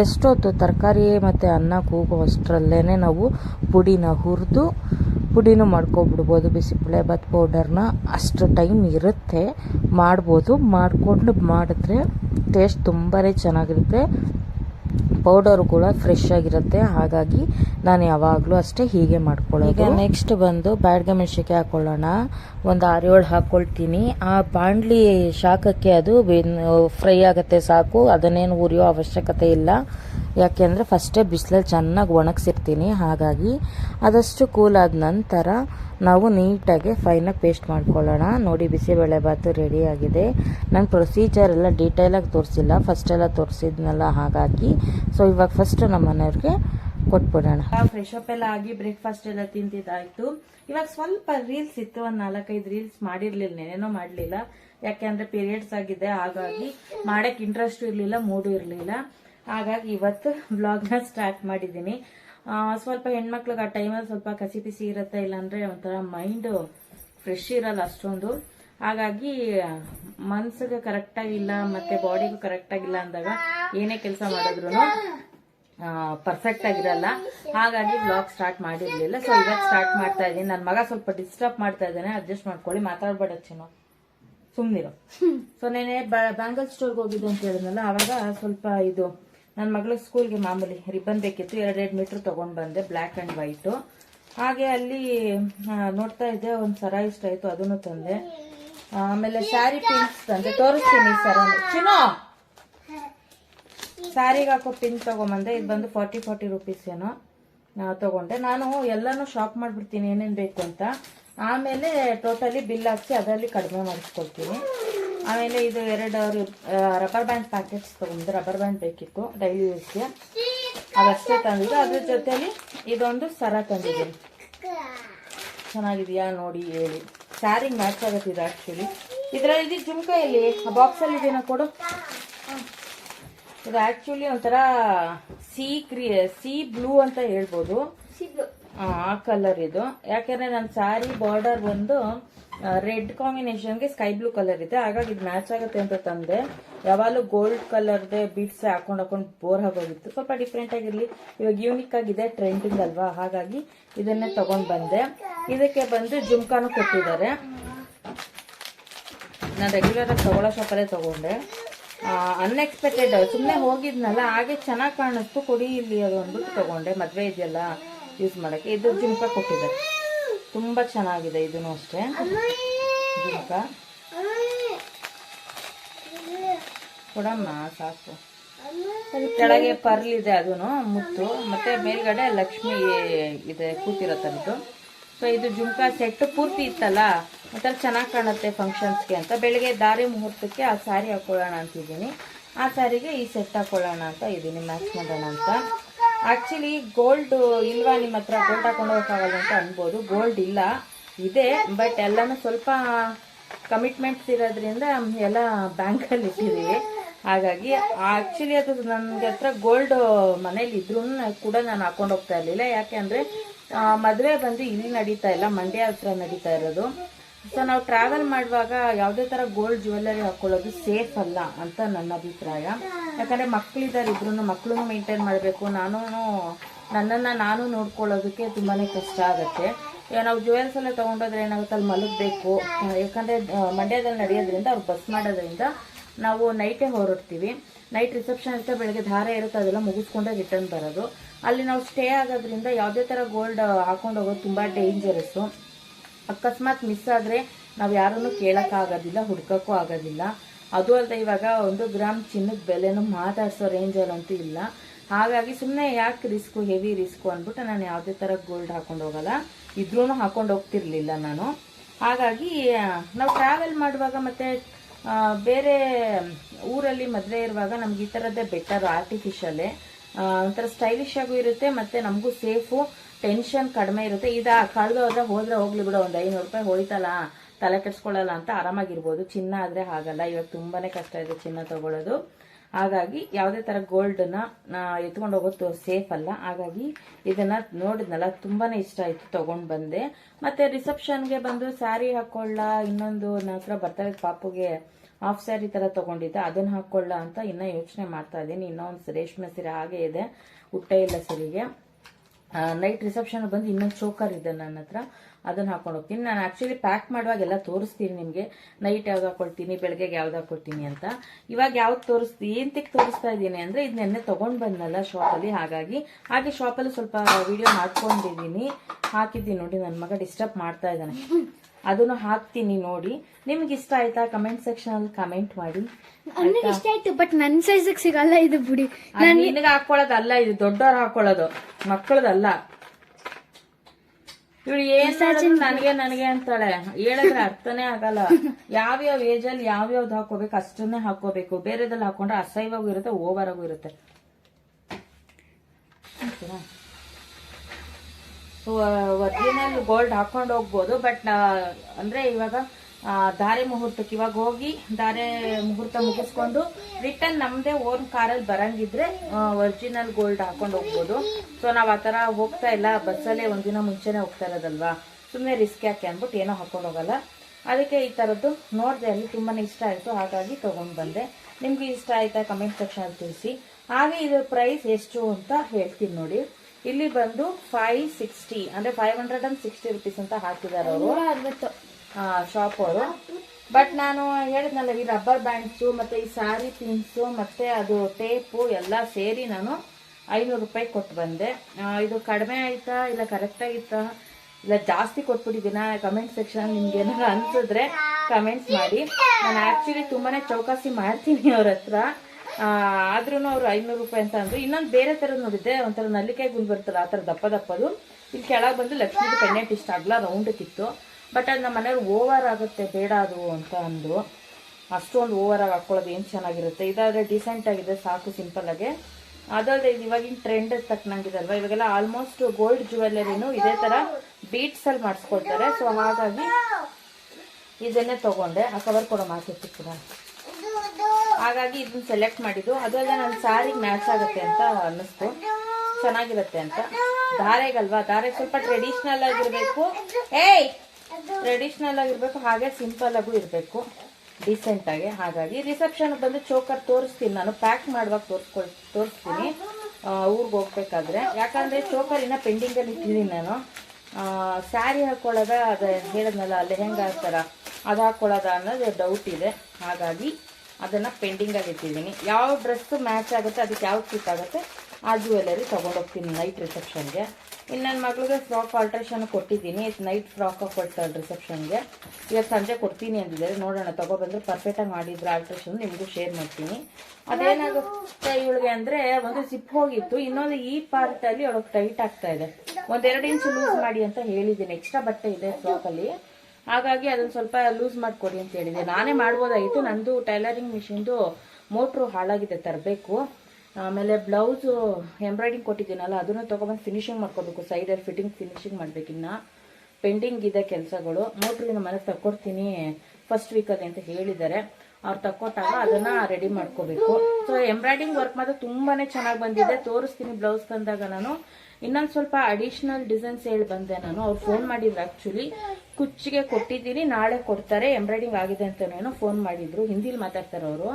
ಎಷ್ಟೊತ್ತು ತರಕಾರಿ ಮತ್ತು ಅನ್ನ ಕೂಗೋ ಅಷ್ಟರಲ್ಲೇ ನಾವು ಪುಡಿನ ಹುರಿದು ಪುಡಿನೂ ಮಾಡ್ಕೊಬಿಡ್ಬೋದು. ಬಿಸಿಬೇಳೆಬಾತ್ ಪೌಡರ್ನ ಅಷ್ಟು ಟೈಮ್ ಇರುತ್ತೆ. ಮಾಡ್ಬೋದು. ಮಾಡಿಕೊಂಡು ಮಾಡಿದ್ರೆ ಟೇಸ್ಟ್ ತುಂಬಾ ಚೆನ್ನಾಗಿರುತ್ತೆ. ಪೌಡರ್ ಕೂಡ ಫ್ರೆಶ್ ಆಗಿರುತ್ತೆ. ಹಾಗಾಗಿ ನಾನು ಯಾವಾಗಲೂ ಅಷ್ಟೇ ಹೀಗೆ ಮಾಡ್ಕೊಳ್ಳೋದು. ಈಗ ನೆಕ್ಸ್ಟ್ ಬಂದು ಬ್ಯಾಡ್ಗೆ ಮೆಣಸಿಕೆ ಹಾಕ್ಕೊಳ್ಳೋಣ ಒಂದು ಆರು ಏಳು ಹಾಕ್ಕೊಳ್ತೀನಿ ಆ ಬಾಂಡ್ಲಿ ಶಾಖಕ್ಕೆ ಅದು ಫ್ರೈ ಆಗುತ್ತೆ ಸಾಕು. ಅದನ್ನೇನು ಉರಿಯೋ ಅವಶ್ಯಕತೆ ಇಲ್ಲ. ಯಾಕೆಂದರೆ ಫಸ್ಟೇ ಬಿಸಿಲಲ್ಲಿ ಚೆನ್ನಾಗಿ ಒಣಗಿಸಿರ್ತೀನಿ. ಹಾಗಾಗಿ ಆದಷ್ಟು ಕೂಲ್ ಆದ ನಂತರ ನಾವು ನೀಟಾಗಿ ಫೈನಾಗಿ ಪೇಸ್ಟ್ ಮಾಡ್ಕೊಳ್ಳೋಣ. ನೋಡಿ ಬಿಸಿಬೇಳೆ ರೆಡಿಯಾಗಿದೆ ನಾನು ಪ್ರೊಸೀಜರ್ ಎಲ್ಲ ಡೀಟೇಲಾಗಿ ತೋರಿಸಿಲ್ಲ. ಫಸ್ಟೆಲ್ಲ ತೋರಿಸಿದ್ನಲ್ಲ ಹಾಗಾಗಿ. ಸೊ ಇವಾಗ ಫಸ್ಟ್ ನಮ್ಮ ಮನೆಯವ್ರಿಗೆ ಕೊಟ್ಬಿಡೋಣ. ಫ್ರೆಶ್ ಅಪ್ ಎಲ್ಲ ಆಗಿ ಬ್ರೇಕ್ಫಾಸ್ಟ್ ಎಲ್ಲ ತಿಂತಿದ್ದಾಯಿತು. ಇವಾಗ ಸ್ವಲ್ಪ ರೀಲ್ಸ್ ಇತ್ತು. ಒಂದು ನಾಲ್ಕೈದು ರೀಲ್ಸ್ ಮಾಡಿರಲಿಲ್ಲ. ನೆನೇನೋ ಮಾಡಲಿಲ್ಲ. ಯಾಕೆಂದ್ರೆ ಪೀರಿಯಡ್ಸ್ ಆಗಿದೆ. ಹಾಗಾಗಿ ಮಾಡೋಕ್ಕೆ ಇಂಟ್ರೆಸ್ಟ್ ಇರಲಿಲ್ಲ ಮೂಡು ಇರ್ಲಿಲ್ಲ. ಹಾಗಾಗಿ ಇವತ್ತು ಬ್ಲಾಗ್ನ ಸ್ಟಾರ್ಟ್ ಮಾಡಿದ್ದೀನಿ. ಸ್ವಲ್ಪ ಹೆಣ್ಮಕ್ಳಿಗೆ ಆ ಟೈಮಲ್ಲಿ ಸ್ವಲ್ಪ ಕಸಿ ಪಿಸಿ ಇರುತ್ತೆ ಇಲ್ಲಾಂದರೆ ಒಂಥರ ಮೈಂಡ್ ಫ್ರೆಶ್ ಇರಲ್ಲ ಅಷ್ಟೊಂದು. ಹಾಗಾಗಿ ಮನ್ಸಿಗೆ ಕರೆಕ್ಟಾಗಿಲ್ಲ ಮತ್ತೆ ಬಾಡಿಗೂ ಕರೆಕ್ಟಾಗಿಲ್ಲ ಅಂದಾಗ ಏನೇ ಕೆಲಸ ಮಾಡಿದ್ರು ಪರ್ಫೆಕ್ಟ್ ಆಗಿರಲ್ಲ. ಹಾಗಾಗಿ ಬ್ಲಾಗ್ ಸ್ಟಾರ್ಟ್ ಮಾಡಿರಲಿಲ್ಲ. ಸೊ ಇವತ್ತು ಸ್ಟಾರ್ಟ್ ಮಾಡ್ತಾ ಇದ್ದೀನಿ. ನನ್ನ ಮಗ ಸ್ವಲ್ಪ ಡಿಸ್ಟರ್ಬ್ ಮಾಡ್ತಾ ಇದ್ದಾನೆ ಅಡ್ಜಸ್ಟ್ ಮಾಡ್ಕೊಳ್ಳಿ ಮಾತಾಡ್ಬೇಡ ಚೆನ್ನೋ ಸುಮ್ನಿರೋ. ಸೊ ನೆನೆ ಬ್ಯಾಂಗಲ್ ಸ್ಟೋರ್ಗೆ ಹೋಗಿದ್ದು ಅಂತ ಹೇಳಿದ್ನಲ್ಲ ಆವಾಗ ಸ್ವಲ್ಪ ಇದು ನನ್ನ ಮಗಳ ಸ್ಕೂಲ್ಗೆ ಮಾಮೂಲಿ ರಿಬ್ಬನ್ ಬೇಕಿತ್ತು, ಎರಡೆರಡು ಮೀಟರ್ ತೊಗೊಂಡು ಬಂದೆ ಬ್ಲ್ಯಾಕ್ ಆ್ಯಂಡ್ ವೈಟು ಹಾಗೆ ಅಲ್ಲಿ ನೋಡ್ತಾ ಇದ್ದೆ, ಒಂದು ಸರ ಇಷ್ಟ ಆಯಿತು, ಅದನ್ನು ತಂದೆ. ಆಮೇಲೆ ಸ್ಯಾರಿ ಪಿನ್ಸ್ ತಂದೆ. ತೋರಿಸ್ತೀನಿ ಸರ ಚಿನೋ ಸ್ಯಾರಿಗೆ ಹಾಕೋ ಪಿನ್ ತೊಗೊಂಬಂದೆ. ಇದು ಬಂದು ಫಾರ್ಟಿ ಫಾರ್ಟಿ ರುಪೀಸ್ ಏನೋ. ತಗೊಂಡೆ. ನಾನು ಎಲ್ಲನೂ ಶಾಪ್ ಮಾಡಿಬಿಡ್ತೀನಿ, ಏನೇನು ಬೇಕು ಅಂತ. ಆಮೇಲೆ ಟೋಟಲಿ ಬಿಲ್ ಹಾಕಿ ಅದರಲ್ಲಿ ಕಡಿಮೆ ಮಾಡಿಸ್ಕೊಳ್ತೀನಿ. ಆಮೇಲೆ ಇದು ಎರಡು ರಬ್ಬರ್ ಬ್ಯಾಂಡ್ ಪ್ಯಾಕೆಟ್ಸ್ ತಗೊಂಡೆ ರಬ್ಬರ್ ಬ್ಯಾಂಡ್ ಬೇಕಿತ್ತು ಡೈಲಿ ಯೂಸ್ಗೆ ಅದಷ್ಟೇ ತಂದಿದ್ದು. ಅದ್ರ ಜೊತೆಲಿ ಇದೊಂದು ಸರ ತಂದಿದ್ದೀನಿ. ಚೆನ್ನಾಗಿದೆಯಾ ನೋಡಿ ಹೇಳಿ. ಸ್ಯಾರಿಗೆ ಮ್ಯಾಚ್ ಆಗುತ್ತೆ ಇದು ಆ್ಯಕ್ಚುಲಿ ಇದರಲ್ಲಿ ಜುಮ್ಕ ಬಾಕ್ಸ್ ಬಾಕ್ಸಲ್ಲಿ ಇದೆಯಾ ಕೊಡು. ಇದು ಆಕ್ಚುಲಿ ಒಂಥರ ಸಿ ಕ್ರಿ ಸಿ ಬ್ಲೂ ಅಂತ ಹೇಳ್ಬೋದು. ಆ, ಆ ಕಲರ್ ಇದು. ಯಾಕಂದ್ರೆ ನನ್ನ ಸ್ಯಾರಿ ಬಾರ್ಡರ್ ಬಂದು ರೆಡ್ ಕಾಂಬಿನೇಷನ್ಗೆ ಸ್ಕೈ ಬ್ಲೂ ಕಲರ್ ಇದೆ. ಹಾಗಾಗಿ ಇದು ಮ್ಯಾಚ್ ಆಗುತ್ತೆ ಅಂತ ತಂದೆ. ಯಾವಾಗಲೂ ಗೋಲ್ಡ್ ಕಲರ್ದೆ ಬಿಟ್ಸ್ ಹಾಕೊಂಡು ಹಾಕೊಂಡು ಬೋರ್ ಆಗೋಗಿತ್ತು. ಸ್ವಲ್ಪ ಡಿಫ್ರೆಂಟ್ ಆಗಿರಲಿ. ಇವಾಗ ಯೂನಿಕ್ ಆಗಿದೆ ಟ್ರೆಂಡಿಂಗ್ ಅಲ್ವಾ? ಹಾಗಾಗಿ ಇದನ್ನೇ ತಗೊಂಡ್ ಬಂದೆ. ಇದಕ್ಕೆ ಬಂದು ಜುಮ್ಕಾನು ಕೊಟ್ಟಿದ್ದಾರೆ. ನಾನು ರೆಗ್ಯುಲರ್ ಆಗಿ ತಗೊಳ್ಳೋ ಶಾಪಲ್ಲೇ ತಗೊಂಡೆ. ಅನ್ಎಕ್ಸ್ಪೆಕ್ಟೆಡ್ ಸುಮ್ಮನೆ ಹೋಗಿದ್ನಲ್ಲ, ಹಾಗೆ ಚೆನ್ನಾಗಿ ಕಾಣಿಸ್ತು ಕೊಡಿ ಇಲ್ಲಿ ಅದು ಅಂದ್ಬಿಟ್ಟು ತಗೊಂಡೆ. ಮದುವೆ ಇದೆಯಲ್ಲ. ಯೂಸ್ ಮಾಡೋಕ್ಕೆ. ಇದು ಜುಮ್ಕ ಕೊಟ್ಟಿದ್ದಾರೆ ತುಂಬ ಚೆನ್ನಾಗಿದೆ ಇದೂ ಅಷ್ಟೇ. ಜುಮ್ಕ ಕೊಡಮ್ಮ, ಸಾಕು. ಕೆಳಗೆ ಪರ್ಲ್ ಇದೆ ಅದೂ ಮುತ್ತು. ಮತ್ತೆ ಮೇಲ್ಗಡೆ ಲಕ್ಷ್ಮಿ ಇದೆ ಕೂತಿರೋ ಥರದ್ದು ಸೊ ಇದು ಜುಮ್ಕಾ ಸೆಟ್ ಪೂರ್ತಿ ಇತ್ತಲ್ಲ ಒಂಥರ ಚೆನ್ನಾಗಿ ಕಾಣುತ್ತೆ ಫಂಕ್ಷನ್ಸ್ಗೆ ಅಂತ. ಬೆಳಿಗ್ಗೆ ದಾರಿ ಮುಹೂರ್ತಕ್ಕೆ ಆ ಸ್ಯಾರಿ ಹಾಕೊಳ್ಳೋಣ ಅಂತಿದ್ದೀನಿ. ಆ ಸ್ಯಾರಿಗೆ ಈ ಸೆಟ್ ಹಾಕೊಳ್ಳೋಣ ಅಂತ ಇದ್ದೀನಿ. ಮ್ಯಾಚ್ ಮಾಡೋಣ ಅಂತ. ಆಕ್ಚುಲಿ ಗೋಲ್ಡ್ ಇಲ್ವಾ ನಿಮ್ಮ ಹತ್ರ ಗೋಲ್ಡ್ ಹಾಕೊಂಡು ಹೋಗೋಕ್ಕಾಗಲ್ಲ ಅಂತ ಅನ್ಬೋದು. ಗೋಲ್ಡ್ ಇಲ್ಲ. ಇದೆ. ಬಟ್ ಎಲ್ಲಾನು ಸ್ವಲ್ಪ ಕಮಿಟ್ಮೆಂಟ್ಸ್ ಇರೋದ್ರಿಂದ ಎಲ್ಲ ಬ್ಯಾಂಕಲ್ಲಿ ಇಟ್ಟಿದ್ದೀವಿ. ಹಾಗಾಗಿ ಆಕ್ಚುಲಿ ಅದು ನನಗೆ ಹತ್ರ ಗೋಲ್ಡ್ ಮನೇಲಿ ಇದ್ರೂ ಕೂಡ ನಾನು ಹಾಕೊಂಡು ಹೋಗ್ತಾ ಇರಲಿಲ್ಲ. ಯಾಕೆ ಅಂದರೆ ಮದುವೆ ಬಂದು ಇಲ್ಲಿ ನಡೀತಾ ಇಲ್ಲ. ಮಂಡ್ಯ ಹತ್ರ ನಡೀತಾ ಇರೋದು. ಸೊ ನಾವು ಟ್ರಾವೆಲ್ ಮಾಡುವಾಗ ಯಾವುದೇ ಥರ ಗೋಲ್ಡ್ ಜ್ಯುವೆಲ್ಲರಿ ಹಾಕ್ಕೊಳ್ಳೋದು ಸೇಫ್ ಅಲ್ಲ ಅಂತ ನನ್ನ ಅಭಿಪ್ರಾಯ. ಯಾಕಂದರೆ ಮಕ್ಕಳಿದ್ದಾರೆ ಇಬ್ರು ಮಕ್ಕಳನ್ನು ಮೇಂಟೈನ್ ಮಾಡಬೇಕು. ನಾನು ನನ್ನನ್ನು ನಾನು ನೋಡ್ಕೊಳ್ಳೋದಕ್ಕೆ ತುಂಬಾ ಕಷ್ಟ ಆಗುತ್ತೆ. ನಾವು ಜ್ಯುವೆಲ್ಸ್ ಎಲ್ಲ ತೊಗೊಂಡೋದ್ರೆ ಏನಾಗುತ್ತೆ? ಅಲ್ಲಿ ಮಲಗಬೇಕು. ಯಾಕಂದರೆ ಮಂಡ್ಯದಲ್ಲಿ ನಡೆಯೋದ್ರಿಂದ, ಅವ್ರು ಬಸ್ ಮಾಡೋದ್ರಿಂದ ನಾವು ನೈಟೇ ಹೊರಡ್ತೀವಿ. ನೈಟ್ ರಿಸೆಪ್ಷನ್ ಇರುತ್ತೆ, ಬೆಳಗ್ಗೆ ಧಾರೆ ಇರುತ್ತೆ, ಅದೆಲ್ಲ ಮುಗಿಸ್ಕೊಂಡೆ ರಿಟರ್ನ್ ಬರೋದು. ಅಲ್ಲಿ ನಾವು ಸ್ಟೇ ಆಗೋದ್ರಿಂದ ಯಾವುದೇ ಥರ ಗೋಲ್ಡ್ ಹಾಕೊಂಡು ಹೋಗೋದು ತುಂಬ ಡೇಂಜರಸ್ಸು ಅಕಸ್ಮಾತ್ ಮಿಸ್ ಆದರೆ ನಾವು ಯಾರನ್ನು ಕೇಳೋಕ್ಕಾಗೋದಿಲ್ಲ, ಹುಡ್ಕೋಕ್ಕೂ ಆಗೋದಿಲ್ಲ. ಅದು ಅಲ್ಲದೆ ಇವಾಗ ಒಂದು ಗ್ರಾಮ್ ಚಿನ್ನದ ಬೆಲೆನೂ ಮಾತಾಡ್ಸೋ ರೇಂಜಲ್ಲಂತೂ ಇಲ್ಲ. ಹಾಗಾಗಿ ಸುಮ್ಮನೆ ಯಾಕೆ ರಿಸ್ಕು ಹೆವಿ ರಿಸ್ಕು ಅಂದ್ಬಿಟ್ಟು ನಾನು ಯಾವುದೇ ಥರ ಗೋಲ್ಡ್ ಹಾಕೊಂಡು ಹೋಗಲ್ಲ. ಇದ್ರೂ ಹಾಕೊಂಡು ಹೋಗ್ತಿರ್ಲಿಲ್ಲ ನಾನು. ಹಾಗಾಗಿ ನಾವು ಟ್ರಾವೆಲ್ ಮಾಡುವಾಗ ಮತ್ತೆ ಬೇರೆ ಊರಲ್ಲಿ ಮದುವೆ ಇರುವಾಗ ನಮ್ಗೆ ಈ ಥರದ್ದೇ ಬೆಟರ್ ಆರ್ಟಿಫಿಷಿಯಲೇ ಒಂಥರ ಸ್ಟೈಲಿಶ್ ಆಗೂ ಇರುತ್ತೆ, ಮತ್ತೆ ನಮಗೂ ಸೇಫು ಟೆನ್ಷನ್ ಕಡಿಮೆ ಇರುತ್ತೆ. ಇದ ಕಳೆದು ಹೋದ್ರೆ ಹೋಗ್ಲಿ ಬಿಡೋ, ಒಂದು ಐನೂರು ರೂಪಾಯಿ ಹೋಯ್ತಲ್ಲ, ತಲೆ ಕೆಡ್ಸ್ಕೊಳ್ಳಲ್ಲ ಅಂತ ಆರಾಮಾಗಿರ್ಬೋದು. ಚಿನ್ನ ಆದ್ರೆ ಹಾಗಲ್ಲ. ಇವಾಗ ತುಂಬಾನೇ ಕಷ್ಟ ಇದೆ ಚಿನ್ನ ತಗೊಳ್ಳೋದು ಹಾಗಾಗಿ ಯಾವುದೇ ತರ ಗೋಲ್ಡನ್ನ ಎತ್ಕೊಂಡು ಹೋಗೋದು ಸೇಫ್ ಅಲ್ಲ. ಹಾಗಾಗಿ ಇದನ್ನ ನೋಡಿದ್ನಲ್ಲ, ತುಂಬಾನೇ ಇಷ್ಟ ಆಯ್ತು ತೊಗೊಂಡು ಬಂದೆ. ಮತ್ತು ರಿಸೆಪ್ಷನ್ಗೆ ಬಂದು ಸ್ಯಾರಿ ಹಾಕೊಳ್ಳ, ಇನ್ನೊಂದು ನನ್ನ ಹತ್ರ ಬರ್ತಾರೆ ಪಾಪುಗೆ ಹಾಫ್ ಸ್ಯಾರಿ ತರ ತಗೊಂಡಿದ್ದೆ. ಅದನ್ನ ಹಾಕೊಳ್ಳ ಅಂತ ಇನ್ನ ಯೋಚನೆ ಮಾಡ್ತಾ ಇದ್ದೀನಿ. ಇನ್ನೊಂದು ರೇಷ್ಮೆ ಸೀರೆ ಹಾಗೆ ಇದೆ. ಹುಟ್ಟೆ ಇಲ್ಲ ಸರಿಗೆ. ನೈಟ್ ರಿಸೆಪ್ಷನ್ ಬಂದು ಇನ್ನೊಂದು ಚೋಕರ್ ಇದೆ ನನ್ನ ಹತ್ರ. ಅದನ್ನ ಹಾಕೊಂಡು ಹೋಗ್ತೀನಿ. ನಾನು ಆಕ್ಚುಲಿ ಪ್ಯಾಕ್ ಮಾಡುವಾಗ ಎಲ್ಲ ತೋರಿಸ್ತೀನಿ ನಿಮಗೆ. ನೈಟ್ ಯಾವ್ದು ಹಾಕೊಳ್ತೀನಿ ಬೆಳಗ್ಗೆ ಯಾವ್ದು ಹಾಕೊಳ್ತೀನಿ ಅಂತ. ಇವಾಗ ಯಾವ್ದು ತೋರಿಸ್ತೀನಿ ಏನ್ತಿಕ್ ತೋರಿಸ್ತಾ ಇದ್ದೀನಿ ಅಂದ್ರೆ ಇದು ನೆನ್ನೆ ತಗೊಂಡ್ ಬಂದಲ್ಲ ಶಾಪಲ್ಲಿ ಹಾಗಾಗಿ ಹಾಗೆ ಶಾಪಲ್ಲಿ ಸ್ವಲ್ಪ ವಿಡಿಯೋ ಮಾಡ್ಕೊಂಡಿದ್ದೀನಿ. ಹಾಕಿದ್ದೀನಿ ನೋಡಿ ನನ್ನ ಮಗ ಡಿಸ್ಟರ್ಬ್ ಮಾಡ್ತಾ ಇದ್ದಾನೆ. ಅದನ್ನು ಹಾಕ್ತೀನಿ ನೋಡಿ. ನಿಮ್ಗೆ ಇಷ್ಟ ಆಯ್ತಾ? ಕಮೆಂಟ್ ಸೆಕ್ಷನ್ ಅಲ್ಲಿ ಕಮೆಂಟ್ ಮಾಡಿ. ನನಗೆ ಇಷ್ಟ ಆಯ್ತು ಬಟ್ ನನ್ನ ಸೈಜ್ ಸಿಗಲ್ಲ ಇದು ಬಿಡಿ. ನಿನಗ ಹಾಕೊಳ್ಳೋದಲ್ಲ ಇದು ದೊಡ್ಡವ್ರು ಹಾಕೊಳ್ಳೋದು ಮಕ್ಕಳದಲ್ಲ. ಇವಳು ಏನ್ ನನಗೆ ನನಗೆ ಅಂತಾಳೆ. ಹೇಳಿದ್ರೆ ಅರ್ಥನೇ ಆಗಲ್ಲ. ಯಾವ್ಯಾವ ಏಜ್ ಅಲ್ಲಿ ಯಾವ್ಯಾವ್ದು ಹಾಕೋಬೇಕು ಅಷ್ಟನ್ನೇ ಹಾಕೋಬೇಕು ಬೇರೆದಲ್ಲಿ ಹಾಕೊಂಡ್ರೆ ಅಸಹ್ಯವಾಗೂ ಇರುತ್ತೆ ಓವರ್ ಆಗೂ ಇರುತ್ತೆ ಒರಿಜಿನಲ್ ಗೋಲ್ಡ್ ಹಾಕೊಂಡು ಹೋಗ್ಬೋದು ಬಟ್ ಅಂದರೆ ಇವಾಗ ಧಾರೆ ಮುಹೂರ್ತಕ್ಕೆ ಇವಾಗ ಹೋಗಿ ಧಾರೆ ಮುಹೂರ್ತ ಮುಗಿಸ್ಕೊಂಡು ರಿಟರ್ನ್ ನಮ್ಮದೇ ಓನ್ ಕಾರಲ್ಲಿ ಬರಂಗಿದ್ರೆ ಒರಿಜಿನಲ್ ಗೋಲ್ಡ್ ಹಾಕೊಂಡು ಹೋಗ್ಬೋದು. ಸೊ ನಾವು ಆ ಥರ ಹೋಗ್ತಾ ಇಲ್ಲ ಬಸ್ಸಲ್ಲೇ ಒಂದಿನ ಮುಂಚೆನೇ ಹೋಗ್ತಾ ಇರೋದಲ್ವಾ? ಸುಮ್ಮನೆ ರಿಸ್ಕ್ ಯಾಕೆ ಅಂದ್ಬಿಟ್ಟು ಏನೋ ಹಾಕೊಂಡು ಹೋಗಲ್ಲ. ಅದಕ್ಕೆ ಈ ಥರದ್ದು ನೋಡಿದೆ, ಅಲ್ಲಿ ತುಂಬಾ ಇಷ್ಟ ಆಯಿತು, ಹಾಗಾಗಿ ತೊಗೊಂಡು ಬಂದೆ. ನಿಮಗೆ ಇಷ್ಟ ಆಯಿತಾ ಕಮೆಂಟ್ ಸೆಕ್ಷನಲ್ಲಿ ತಿಳಿಸಿ. ಹಾಗೆ ಇದ್ರ ಪ್ರೈಸ್ ಎಷ್ಟು ಅಂತ ಹೇಳ್ತೀನಿ ನೋಡಿ. ಇಲ್ಲಿ ಬಂದು ಫೈವ್ ಸಿಕ್ಸ್ಟಿ ಅಂದ್ರೆ five hundred and sixty rupees ಅಂತ ಹಾಕಿದ್ದಾರೆ ಅವರು. ಶಾಪ್ ಅವರು. ಬಟ್ ನಾನು ಹೇಳಿದ್ನಲ್ಲ ಈ ರಬ್ಬರ್ ಬ್ಯಾಂಡ್ಸು ಮತ್ತೆ ಈ ಸಾರಿ ಪಿನ್ಸ್ ಮತ್ತೆ ಅದು ಟೇಪು ಎಲ್ಲ ಸೇರಿ ನಾನು ಐನೂರು ರೂಪಾಯಿ ಕೊಟ್ಟು ಬಂದೆ. ಇದು ಕಡಿಮೆ ಆಯ್ತಾ ಇಲ್ಲ ಕರೆಕ್ಟ್ ಆಗಿತ್ತಾ? ಇಲ್ಲ ಜಾಸ್ತಿ ಕೊಟ್ಬಿಟ್ಟಿದ್ದೀನ? ಕಮೆಂಟ್ ಸೆಕ್ಷನ್ ನಿಮ್ಗೆ ಏನಾದ್ರು ಅನ್ಸಿದ್ರೆ ಕಮೆಂಟ್ಸ್ ಮಾಡಿ. ನಾನು ಆಕ್ಚುಲಿ ತುಂಬಾನೇ ಚೌಕಾಸಿ ಮಾಡ್ತೀನಿ ಅವ್ರ ಹತ್ರ. ಆದ್ರೂ ಅವ್ರು ಐನೂರು ರೂಪಾಯಿ ಅಂತ ಅಂದ್ರು. ಇನ್ನೊಂದು ಬೇರೆ ತರ ನೋಡಿದ್ದೆ, ಒಂಥರ ನಲ್ಲಿಕಾಯಿ ಗುಂಡ್ ಬರ್ತಲ್ಲ ಆ ಥರ ದಪ್ಪ ದಪ್ಪದು. ಇಲ್ಲಿ ಕೆಳಗೆ ಬಂದು ಲಕ್ಷ್ಮೀದು ಪೆಂಡೆಂಟ್ ಇಷ್ಟ ರೌಂಡ್ ರೌಂಡಕ್ಕಿತ್ತು ಬಟ್ ಅದು ನಮ್ಮ ಮನೆಯವ್ರು ಓವರ್ ಆಗುತ್ತೆ, ಬೇಡ ಅದು ಅಂತ ಅಂದ್ರು. ಅಷ್ಟೊಂದು ಓವರ್ ಆಗಿ ಹಾಕೊಳ್ಳೋದು ಏನು ಚೆನ್ನಾಗಿರುತ್ತೆ. ಇದಾದ್ರೆ ಡಿಸೆಂಟ್ ಆಗಿದೆ, ಸಾಕು ಸಿಂಪಲ್ ಆಗಿ. ಅದಲ್ಲದೆ ಇದು ಇವಾಗಿನ ಟ್ರೆಂಡ್ ತಕ್ಕಂಗಿದಲ್ವ ಇವಾಗೆಲ್ಲ ಆಲ್ಮೋಸ್ಟ್ ಗೋಲ್ಡ್ ಜ್ಯುವೆಲ್ಲರಿನು ಇದೇ ತರ ಬೀಟ್ಸ್ ಅಲ್ಲಿ ಮಾಡಿಸ್ಕೊಳ್ತಾರೆ. ಸೊ ಹಾಗಾಗಿ ಇದನ್ನೇ ತಗೊಂಡೆ. ಆ ಕವರ್ ಕೊಡೋ ಮಾತಿತ್ತು ಕೂಡ. ಹಾಗಾಗಿ ಇದನ್ನ ಸೆಲೆಕ್ಟ್ ಮಾಡಿದ್ದು. ಅದೆಲ್ಲ ನನ್ನ ಸ್ಯಾರಿಗೆ ಮ್ಯಾಚ್ ಆಗುತ್ತೆ ಅಂತ ಅನ್ನಿಸ್ತು. ಚೆನ್ನಾಗಿರುತ್ತೆ ಅಂತ. ಧಾರೆಗಲ್ವಾ ಧಾರೆ ಸ್ವಲ್ಪ ಟ್ರೆಡಿಷ್ನಲ್ ಆಗಿರಬೇಕು. ಏಯ್! ಟ್ರೆಡಿಷ್ನಲ್ ಆಗಿರಬೇಕು, ಹಾಗೆ ಸಿಂಪಲ್ ಆಗು ಇರಬೇಕು. ಡಿಸೆಂಟ್ ಆಗಿ. ಹಾಗಾಗಿ ರಿಸೆಪ್ಷನ್ ಬಂದು ಚೋಕರ್ ತೋರಿಸ್ತೀನಿ ನಾನು. ಪ್ಯಾಕ್ ಮಾಡುವಾಗ ತೋರಿಸ್ಕೊಳ್, ತೋರಿಸ್ತೀನಿ. ಊರಿಗೆ ಹೋಗ್ಬೇಕಾದ್ರೆ. ಯಾಕಂದ್ರೆ ಚೋಕರ್ ಇನ್ನ ಪೆಂಡಿಂಗ್ ಅಲ್ಲಿ ಇಟ್ಟಿದ್ದೀನಿ ನಾನು. ಸ್ಯಾರಿ ಹಾಕೊಳ್ಳೋದ ಅದ ಹೇಳಿದ್ನಲ್ಲ ಲೆಹೆಂಗಾ ಥರ ಅದು ಹಾಕೊಳ್ಳೋದ ಅನ್ನೋದು ಡೌಟ್ ಇದೆ. ಹಾಗಾಗಿ ಅದನ್ನ ಪೆಂಡಿಂಗ್ ಆಗಿ ಇಟ್ಟಿದ್ದೀನಿ. ಯಾವ ಡ್ರೆಸ್ ಮ್ಯಾಚ್ ಆಗುತ್ತೆ, ಅದಕ್ಕೆ ಯಾವ ಫಿಟ್ ಆಗುತ್ತೆ, ಆ ಜ್ಯುವೆಲರಿ ತೊಗೊಂಡೋಗ್ತೀನಿ ನೈಟ್ ರಿಸೆಪ್ಷನ್ಗೆ ಇನ್ನು ನನ್ನ ಮಗಳಿಗೆ ಫ್ರಾಕ್ ಆಲ್ಟ್ರೇಷನ್ ಕೊಟ್ಟಿದ್ದೀನಿ. ನೈಟ್ ಫ್ರಾಕ್ ಕೊಟ್ಟು ರಿಸೆಪ್ಷನ್ಗೆ ಇವತ್ತು ಸಂಜೆ ಕೊಡ್ತೀನಿ ಅಂದಿದ್ದಾರೆ. ನೋಡೋಣ ತೊಗೊಬಂದ್ರೆ ಪರ್ಫೆಕ್ಟಾಗಿ ಮಾಡಿದ್ರೆ ಆಲ್ಟ್ರೇಷನ್ ನಿಮಗೂ ಶೇರ್ ಮಾಡ್ತೀನಿ. ಅದೇನಾಗುತ್ತೆ ಇವಳಿಗೆ ಅಂದರೆ ಒಂದು ಸಿಪ್ ಹೋಗಿತ್ತು. ಇನ್ನೊಂದು ಈ ಪಾರ್ಟಲ್ಲಿ ಅವಳಿಗೆ ಟೈಟ್ ಆಗ್ತಾ ಇದೆ. ಒಂದೆರಡು ಇಂಚು ಲೂಸ್ ಮಾಡಿ ಅಂತ ಹೇಳಿದ್ದೀನಿ. ಎಕ್ಸ್ಟ್ರಾ ಬಟ್ಟೆ ಇದೆ ಫ್ರಾಕ್ ಅಲ್ಲಿ. ಹಾಗಾಗಿ ಅದನ್ನ ಸ್ವಲ್ಪ ಲೂಸ್ ಮಾಡಿಕೊಡಿ ಅಂತ ಹೇಳಿದೆ. ನಾನೇ ಮಾಡ್ಬೋದಾಗಿತ್ತು. ನಂದು ಟೈಲರಿಂಗ್ ಮಿಷಿನ್ದು ಮೋಟ್ರು ಹಾಳಾಗಿದೆ, ತರಬೇಕು. ಆಮೇಲೆ ಬ್ಲೌಸು ಎಂಬ್ರಾಯ್ಡಿಂಗ್ ಕೊಟ್ಟಿದ್ದೀನಲ್ಲ, ಅದನ್ನು ತೊಗೊಬಂದು ಫಿನಿಶಿಂಗ್ ಮಾಡ್ಕೋಬೇಕು. ಸೈಡಲ್ಲಿ ಫಿಟ್ಟಿಂಗ್ ಫಿನಿಶಿಂಗ್ ಮಾಡಬೇಕಿನ್ನ ಪೆಂಡಿಂಗ್ ಇದೆ ಕೆಲಸಗಳು. ಮೋಟ್ರಿನ ಮನೆಗೆ ತಕ್ಕೊಡ್ತೀನಿ ಫಸ್ಟ್ ವೀಕಲ್ಲಿ ಅಂತ ಹೇಳಿದ್ದಾರೆ. ಅವ್ರು ತಕ್ಕೊಟ್ಟಾಗ ಅದನ್ನ ರೆಡಿ ಮಾಡ್ಕೋಬೇಕು. ಸೊ ಎಂಬ್ರಾಯ್ಡಿಂಗ್ ವರ್ಕ್ ಮಾತ್ರ ತುಂಬಾನೇ ಚೆನ್ನಾಗಿ ಬಂದಿದೆ. ತೋರಿಸ್ತೀನಿ ಬ್ಲೌಸ್ ತಂದಾಗ ನಾನು. ಇನ್ನೊಂದು ಸ್ವಲ್ಪ ಅಡಿಷನಲ್ ಡಿಸೈನ್ಸ್ ಹೇಳಿ ಬಂದೆ ನಾನು. ಅವ್ರು ಫೋನ್ ಮಾಡಿದ್ರು ಆಕ್ಚುಲಿ ಕುಚ್ಚಿಗೆ ಕೊಟ್ಟಿದ್ದೀನಿ, ನಾಳೆ ಕೊಡ್ತಾರೆ. ಎಂಬ್ರಾಯ್ಡಿಂಗ್ ಆಗಿದೆ ಅಂತ ಫೋನ್ ಮಾಡಿದ್ರು. ಹಿಂದಿಲಿ ಮಾತಾಡ್ತಾರೆ ಅವರು.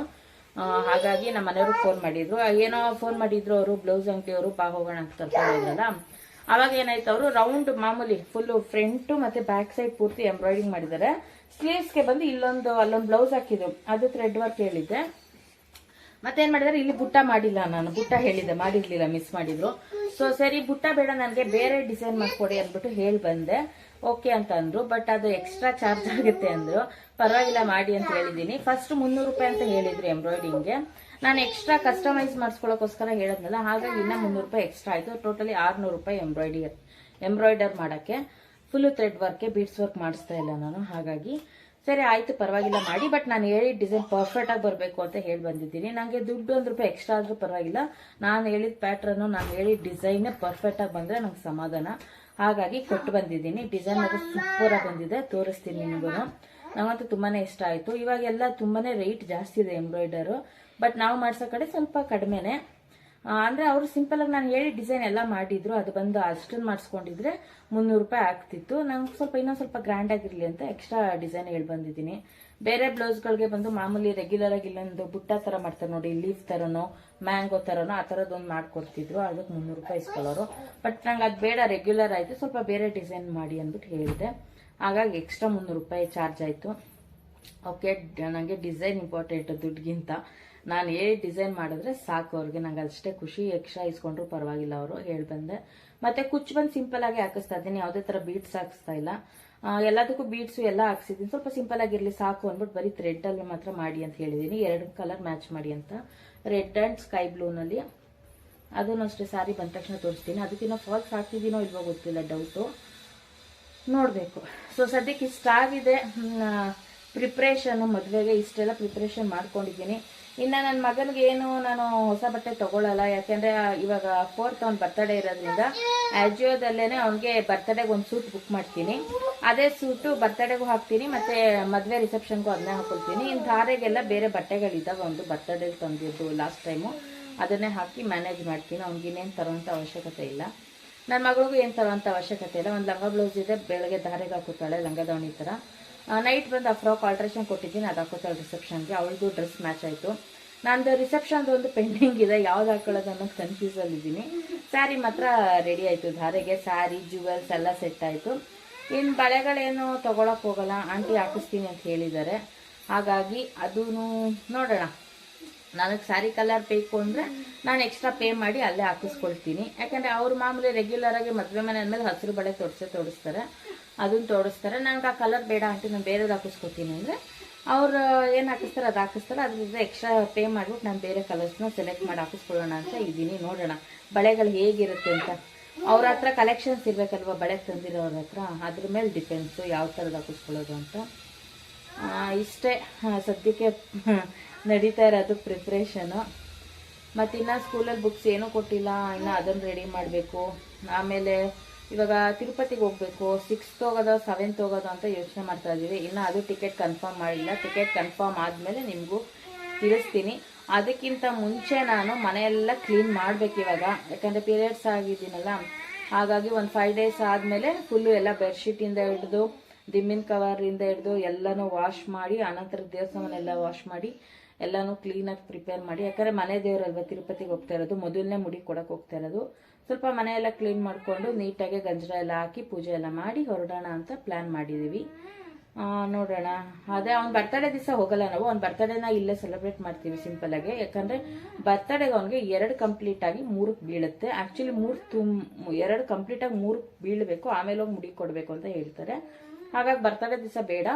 ಹಾಗಾಗಿ ನಮ್ಮ ಮನೆಯವ್ರಿಗೆ ಫೋನ್ ಮಾಡಿದ್ರು. ಏನೋ ಫೋನ್ ಮಾಡಿದ್ರು ಅವರು ಬ್ಲೌಸ್ ಅಂಗಡಿಯವರು ಹೋಗೋಣ ಅಂತ ಕರ್ಕೊಂಡಿದ್ರಲ್ಲ ಅವಾಗ ಏನಾಯ್ತು ಅವರು ರೌಂಡ್ ಮಾಮೂಲಿ ಫುಲ್ ಫ್ರಂಟ್ ಮತ್ತೆ ಬ್ಯಾಕ್ ಸೈಡ್ ಪೂರ್ತಿ ಎಂಬ್ರಾಯ್ಡಿಂಗ್ ಮಾಡಿದ್ದಾರೆ. ಸ್ಲೀವ್ಸ್ಗೆ ಬಂದು ಇಲ್ಲೊಂದು, ಅಲ್ಲೊಂದು ಬ್ಲೌಸ್ ಹಾಕಿದ್ರು ಅದು ಥ್ರೆಡ್ ವರ್ಕ್ ಹೇಳಿದ್ದೆ. ಮತ್ತೇನು ಮಾಡಿದ್ರೆ ಇಲ್ಲಿ ಬುಟ್ಟ ಮಾಡಿಲ್ಲ ನಾನು. ಬುಟ್ಟ ಹೇಳಿದ್ದೆ. ಮಾಡಿರ್ಲಿಲ್ಲ ಮಿಸ್ ಮಾಡಿದ್ರು. ಸೊ ಸರಿ, ಬುಟ್ಟ ಬೇಡ, ನನಗೆ ಬೇರೆ ಡಿಸೈನ್ ಮಾಡಿಕೊಡಿ ಅಂದ್ಬಿಟ್ಟು ಹೇಳಿ ಬಂದೆ. ಓಕೆ ಅಂತ ಅಂದ್ರು. ಬಟ್ ಅದು ಎಕ್ಸ್ಟ್ರಾ ಚಾರ್ಜ್ ಆಗುತ್ತೆ ಅಂದ್ರು. ಪರವಾಗಿಲ್ಲ, ಮಾಡಿ ಅಂತ ಹೇಳಿದ್ದೀನಿ. ಫಸ್ಟ್ ಮುನ್ನೂರು ರೂಪಾಯಿ ಅಂತ ಹೇಳಿದ್ರು ಎಂಬ್ರಾಯ್ಡಿಂಗ್ಗೆ ನಾನು ಎಕ್ಸ್ಟ್ರಾ ಕಸ್ಟಮೈಸ್ ಮಾಡಿಸ್ಕೊಳ್ಳೋಕ್ಕೋಸ್ಕರ ಹೇಳದ್ನಲ್ಲ, ಹಾಗಾಗಿ ಇನ್ನ ಮುನ್ನೂರು ರೂಪಾಯಿ ಎಕ್ಸ್ಟ್ರಾ ಆಯ್ತು. ಟೋಟಲಿ ಆರ್ನೂರು ರೂಪಾಯಿ ಎಂಬ್ರಾಯ್ಡಿ ಎಂಬ್ರಾಯ್ಡರ್ ಮಾಡಕ್ಕೆ. ಫುಲ್ ಥ್ರೆಡ್ ವರ್ಕ್ಗೆ ಬೀಡ್ಸ್ ವರ್ಕ್ ಮಾಡಿಸ್ತಾ ಇಲ್ಲ ನಾನು, ಹಾಗಾಗಿ. ಸರಿ, ಆಯ್ತು, ಪರವಾಗಿಲ್ಲ, ಮಾಡಿ ಬಟ್ ನಾನು ಹೇಳಿದ ಡಿಸೈನ್ ಪರ್ಫೆಕ್ಟ್ ಆಗಿ ಬರಬೇಕು ಅಂತ ಹೇಳಿ ಬಂದಿದ್ದೀನಿ. ನನಗೆ ದುಡ್ಡು ಒಂದು ರೂಪಾಯಿ ಎಕ್ಸ್ಟ್ರಾ ಆದರೂ ಪರವಾಗಿಲ್ಲ. ನಾನು ಹೇಳಿದ ಪ್ಯಾಟ್ರನ್ನು ನಾನು ಹೇಳಿದ ಡಿಸೈನ್ ಪರ್ಫೆಕ್ಟ್ ಆಗಿ ಬಂದ್ರೆ ನಂಗೆ ಸಮಾಧಾನ. ಹಾಗಾಗಿ ಕೊಟ್ಟು ಬಂದಿದ್ದೀನಿ. ಡಿಸೈನ್ ಅದು ಸೂಪರ್ ಆಗಿ ಬಂದಿದೆ. ತೋರಿಸ್ತೀನಿ ನಿಮಗೂ ನಂಗಂತೂ ತುಂಬಾನೇ ಇಷ್ಟ ಆಯ್ತು. ಇವಾಗೆಲ್ಲ ತುಂಬಾನೇ ರೇಟ್ ಜಾಸ್ತಿ ಇದೆ ಎಂಬ್ರಾಯ್ಡರು ಬಟ್ ನಾವು ಮಾಡಿಸೋ ಕಡೆ ಸ್ವಲ್ಪ ಕಡಿಮೆನೆ. ಅಂದ್ರೆ ಅವರು ಸಿಂಪಲ್ ಆಗಿ ನಾನು ಹೇಳಿ ಡಿಸೈನ್ ಎಲ್ಲ ಮಾಡಿದ್ರು, ಅದು ಬಂದು ಅಷ್ಟನ್ನು ಮಾಡಿಸ್ಕೊಂಡಿದ್ರೆ ಮುನ್ನೂರು ರೂಪಾಯಿ ಆಗ್ತಿತ್ತು. ನಂಗೆ ಸ್ವಲ್ಪ ಇನ್ನೊಂದು ಸ್ವಲ್ಪ ಗ್ರ್ಯಾಂಡ್ ಆಗಿರಲಿ ಅಂತ ಎಕ್ಸ್ಟ್ರಾ ಡಿಸೈನ್ ಹೇಳಿ ಬಂದಿದ್ದೀನಿ. ಬೇರೆ ಬ್ಲೌಸ್ಗಳಿಗೆ ಬಂದು ಮಾಮೂಲಿ ರೆಗ್ಯುಲರ್ ಆಗಿ ಇಲ್ಲೊಂದು ಬುಟ್ಟ ತರ ಮಾಡ್ತಾರೆ ನೋಡಿ ಲೀಫ್ ತರನೋ ಮ್ಯಾಂಗೋ ತರನೋ, ಆ ಥರದ್ದೊಂದು ಮಾಡ್ಕೊಡ್ತಿದ್ರು. ಅದಕ್ಕೆ ಮುನ್ನೂರು ರೂಪಾಯಿ ಇಸ್ಕೊಳ್ಳೋರು. ಬಟ್ ನಂಗೆ ಅದು ಬೇಡ ರೆಗ್ಯುಲರ್ ಆಯಿತು. ಸ್ವಲ್ಪ ಬೇರೆ ಡಿಸೈನ್ ಮಾಡಿ ಅಂದ್ಬಿಟ್ಟು ಹೇಳಿದೆ. ಹಾಗಾಗಿ ಎಕ್ಸ್ಟ್ರಾ ಮುನ್ನೂರು ರೂಪಾಯಿ ಚಾರ್ಜ್ ಆಯ್ತು. ಓಕೆ ನನಗೆ ಡಿಸೈನ್ ಇಂಪಾರ್ಟೆಂಟ್ ದುಡ್ಡಿಗಿಂತ ನಾನು ಏ ಡಿಸೈನ್ ಮಾಡಿದ್ರೆ ಸಾಕು ಅವ್ರಿಗೆ. ನಂಗೆ ಅಷ್ಟೇ ಖುಷಿ ಎಕ್ಸ್ಟ್ರಾ ಇಸ್ಕೊಂಡ್ರು ಪರವಾಗಿಲ್ಲ ಅವರು, ಹೇಳಿ ಬಂದೆ. ಮತ್ತೆ ಕುಚ್ಚು ಬಂದು ಸಿಂಪಲ್ ಆಗಿ ಹಾಕಿಸ್ತಾ ಇದ್ದೀನಿ. ಯಾವುದೇ ತರ ಬೀಡ್ಸ್ ಹಾಕಿಸ್ತಾ ಇಲ್ಲ. ಎಲ್ಲದಕ್ಕೂ ಬೀಡ್ಸ್ ಎಲ್ಲ ಹಾಕ್ಸಿದ್ದೀನಿ. ಸ್ವಲ್ಪ ಸಿಂಪಲ್ ಆಗಿರ್ಲಿ, ಸಾಕು ಅಂದ್ಬಿಟ್ಟು ಬರೀ ಥ್ರೆಡ್ ಅಲ್ಲಿ ಮಾತ್ರ ಮಾಡಿ ಅಂತ ಹೇಳಿದ್ದೀನಿ. ಎರಡು ಕಲರ್ ಮ್ಯಾಚ್ ಮಾಡಿ ಅಂತ. ರೆಡ್ ಅಂಡ್ ಸ್ಕೈ ಬ್ಲೂನಲ್ಲಿ ಅದನ್ನು ಅಷ್ಟೇ ಸಾರಿ ಬಂದ ತಕ್ಷಣ ತೋರಿಸ್ತೀನಿ. ಅದಕ್ಕಿಂತ ಫಾಲ್ಸ್ ಹಾಕ್ತಿದ್ದೀನೋ ಇಲ್ವೋ ಗೊತ್ತಿಲ್ಲ ಡೌಟು ನೋಡಬೇಕು. ಸೊ ಸದ್ಯಕ್ಕೆ ಇಷ್ಟ ಆಗಿದೆ ಪ್ರಿಪ್ರೇಷನ್ ಮದುವೆಗೆ ಇಷ್ಟೆಲ್ಲ ಪ್ರಿಪ್ರೇಷನ್ ಮಾಡ್ಕೊಂಡಿದ್ದೀನಿ. ಇನ್ನು ನನ್ನ ಮಗನಿಗೆ ಏನು ನಾನು ಹೊಸ ಬಟ್ಟೆ ತಗೊಳ್ಳಲ್ಲ ಯಾಕೆಂದ್ರೆ ಇವಾಗ ಫೋರ್ತ್ ಅವ್ನ ಬರ್ತಡೇ ಇರೋದ್ರಿಂದ ಆಜಿಯೋದಲ್ಲೇನೆ ಅವ್ನಿಗೆ ಬರ್ತಡೇಗೆ ಒಂದು ಸೂಟ್ ಬುಕ್ ಮಾಡ್ತೀನಿ. ಅದೇ ಸೂಟು ಬರ್ತಡೇಗೂ ಹಾಕ್ತೀನಿ, ಮತ್ತೆ ಮದುವೆ ರಿಸೆಪ್ಷನ್ಗೂ ಅದನ್ನೇ ಹಾಕೊಳ್ತೀನಿ. ಇನ್ನು ಧಾರೆಗೆಲ್ಲ ಬೇರೆ ಬಟ್ಟೆಗಳಿದ್ದಾವೆ ಒಂದು ಬರ್ತಡೇ ತಂದಿದ್ದು ಲಾಸ್ಟ್ ಟೈಮು ಅದನ್ನೇ ಹಾಕಿ ಮ್ಯಾನೇಜ್ ಮಾಡ್ತೀನಿ. ಅವ್ನಿಗೆ ಇನ್ನೇನು ತರೋಂಥ ಅವಶ್ಯಕತೆ ಇಲ್ಲ. ನನ್ನ ಮಗಳಿಗೂ ಏನು ತರೋಂಥ ಅವಶ್ಯಕತೆ ಇಲ್ಲ. ಒಂದು ಲಂಗ ಬ್ಲೌಸ್ ಇದೆ, ಬೆಳಗ್ಗೆ ಧಾರೆಗೆ ಹಾಕುತ್ತಾಳೆ ಲಂಗ ದಾವಣಿ ಥರ ನೈಟ್ ಬಂದು ಆ ಫ್ರಾಕ್ ಆಲ್ಟ್ರೇಷನ್ ಕೊಟ್ಟಿದ್ದೀನಿ, ಅದು ಹಾಕೋತಾಳೆ ರಿಸೆಪ್ಷನ್ಗೆ ಅವಳದು ಡ್ರೆಸ್ ಮ್ಯಾಚ್ ಆಯಿತು. ನಂದು ರಿಸೆಪ್ಷನ್ದು ಒಂದು ಪೆಂಡಿಂಗ್ ಇದೆ, ಯಾವ್ದು ಹಾಕೊಳ್ಳೋದು ಅನ್ನೋದು ಕನ್ಫ್ಯೂಸಲ್ಲಿ ಇದ್ದೀನಿ ಸ್ಯಾರಿ ಮಾತ್ರ ರೆಡಿ ಆಯಿತು, ಧಾರೆಗೆ ಸ್ಯಾರಿ ಜುವೆಲ್ಸ್ ಎಲ್ಲ ಸೆಟ್ ಆಯಿತು. ಇನ್ನು ಬಳೆಗಳೇನು ತೊಗೊಳಕ್ಕೆ ಹೋಗಲ್ಲ, ಆಂಟಿ ಹಾಕಿಸ್ತೀನಿ ಅಂತ ಹೇಳಿದ್ದಾರೆ. ಹಾಗಾಗಿ ಅದೂ ನೋಡೋಣ. ನನಗೆ ಸ್ಯಾರಿ ಕಲರ್ ಬೇಕು ಅಂದರೆ ನಾನು ಎಕ್ಸ್ಟ್ರಾ ಪೇ ಮಾಡಿ ಅಲ್ಲೇ ಹಾಕಿಸ್ಕೊಳ್ತೀನಿ. ಯಾಕಂದರೆ ಅವ್ರು ಮಾಮೂಲಿ ರೆಗ್ಯುಲರಾಗಿ ಮದುವೆ ಮನೆ ಅಂದಮೇಲೆ ಹಸಿರು ಬಳೆ ತೋರಿಸೇ ತೋರಿಸ್ತಾರೆ. ಅದನ್ನ ತೋರಿಸ್ತಾರೆ ನನಗೆ ಆ ಕಲರ್ ಬೇಡ ಅಂತ ನಾನು ಬೇರೆದು ಹಾಕಿಸ್ಕೊತೀನಿ ಅಂದರೆ ಅವ್ರು ಏನು ಹಾಕಿಸ್ತಾರೆ ಅದು ಹಾಕಿಸ್ತಾರೆ. ಅದ್ರಿಂದ ಎಕ್ಸ್ಟ್ರಾ ಪೇ ಮಾಡಿಬಿಟ್ಟು ನಾನು ಬೇರೆ ಕಲರ್ಸ್ನ ಸೆಲೆಕ್ಟ್ ಮಾಡಿ ಹಾಕಿಸ್ಕೊಳ್ಳೋಣ ಅಂತ ಇದ್ದೀನಿ. ನೋಡೋಣ ಬಳೆಗಳು ಹೇಗಿರುತ್ತೆ ಅಂತ. ಅವ್ರ ಹತ್ರ ಕಲೆಕ್ಷನ್ಸ್ ಇರಬೇಕಲ್ವ ಬಳೆ ತಂದಿರೋರ ಹತ್ರ? ಅದ್ರ ಮೇಲೆ ಡಿಪೆಂಡ್ಸು ಯಾವ ಥರದ್ದು ಹಾಕಿಸ್ಕೊಳ್ಳೋದು ಅಂತ. ಇಷ್ಟೇ. ಸದ್ಯಕ್ಕೆ ನಡೀತಾ ಇರೋದು ಪ್ರಿಪ್ರೇಷನು ಮತ್ತು ಇನ್ನು ಸ್ಕೂಲಲ್ಲಿ ಬುಕ್ಸ್ ಏನೂ ಕೊಟ್ಟಿಲ್ಲ. ಇನ್ನು ಅದನ್ನು ರೆಡಿ ಮಾಡಬೇಕು. ಆಮೇಲೆ ಇವಾಗ ತಿರುಪತಿಗೆ ಹೋಗಬೇಕು ಸಿಕ್ಸ್ತ್ ಹೋಗೋದು ಸೆವೆಂತ್ ಹೋಗೋದು ಅಂತ ಯೋಚನೆ ಮಾಡ್ತಾ ಇದ್ದೀವಿ ಇನ್ನು ಅದು ಟಿಕೆಟ್ ಕನ್ಫರ್ಮ್ ಮಾಡಿಲ್ಲ. ಟಿಕೆಟ್ ಕನ್ಫರ್ಮ್ ಆದಮೇಲೆ ನಿಮಗೂ ತಿಳಿಸ್ತೀನಿ. ಅದಕ್ಕಿಂತ ಮುಂಚೆ ನಾನು ಮನೆಯೆಲ್ಲ ಕ್ಲೀನ್ ಮಾಡಬೇಕು ಇವಾಗ. ಯಾಕಂದರೆ ಪೀರಿಯಡ್ಸ್ ಆಗಿದ್ದೀನಲ್ಲ. ಹಾಗಾಗಿ ಒಂದು ಫೈವ್ ಡೇಸ್ ಆದಮೇಲೆ ಫುಲ್ಲು ಎಲ್ಲ ಬೆಡ್ಶೀಟಿಂದ ಹಿಡಿದು ದಿಮ್ಮಿನ ಕವರಿಂದ ಹಿಡಿದು ಎಲ್ಲನೂ ವಾಶ್ ಮಾಡಿ, ಆನಂತರ ದೇವಸ್ಥಾನವನ್ನೆಲ್ಲ ವಾಶ್ ಮಾಡಿ, ಎಲ್ಲನೂ ಕ್ಲೀನಾಗಿ ಪ್ರಿಪೇರ್ ಮಾಡಿ. ಯಾಕಂದರೆ ಮನೆ ದೇವರಲ್ವ ತಿರುಪತಿಗೆ ಹೋಗ್ತಾ ಇರೋದು. ಮೊದಲನೇ ಮುಡಿ ಕೊಡೋಕೆ ಹೋಗ್ತಾ ಇರೋದು. ಸ್ವಲ್ಪ ಮನೆಯೆಲ್ಲ ಕ್ಲೀನ್ ಮಾಡಿಕೊಂಡು ನೀಟಾಗಿ ಗಂಜರ ಎಲ್ಲ ಹಾಕಿ ಪೂಜೆ ಎಲ್ಲ ಮಾಡಿ ಹೊರಡೋಣ ಅಂತ ಪ್ಲ್ಯಾನ್ ಮಾಡಿದ್ದೀವಿ ನೋಡೋಣ. ಅದೇ ಅವ್ನ ಬರ್ತಡೇ ದಿವಸ ಹೋಗಲ್ಲ ನಾವು. ಅವ್ನ ಬರ್ತಡೇನ ಇಲ್ಲೇ ಸೆಲೆಬ್ರೇಟ್ ಮಾಡ್ತೀವಿ ಸಿಂಪಲ್ ಆಗಿ. ಯಾಕಂದ್ರೆ ಬರ್ತಡೇಗೆ ಅವನಿಗೆ ಎರಡು ಕಂಪ್ಲೀಟ್ ಆಗಿ ಮೂರಕ್ಕೆ ಬೀಳುತ್ತೆ. ಆಕ್ಚುಲಿ ಮೂರು ತುಂಬ ಎರಡು ಕಂಪ್ಲೀಟ್ ಆಗಿ ಮೂರಕ್ಕೆ ಬೀಳಬೇಕು. ಆಮೇಲೆ ಹೋಗಿ ಮುಡಿ ಕೊಡಬೇಕು ಅಂತ ಹೇಳ್ತಾರೆ. ಹಾಗಾಗಿ ಬರ್ತಡೇ ದಿವಸ ಬೇಡ.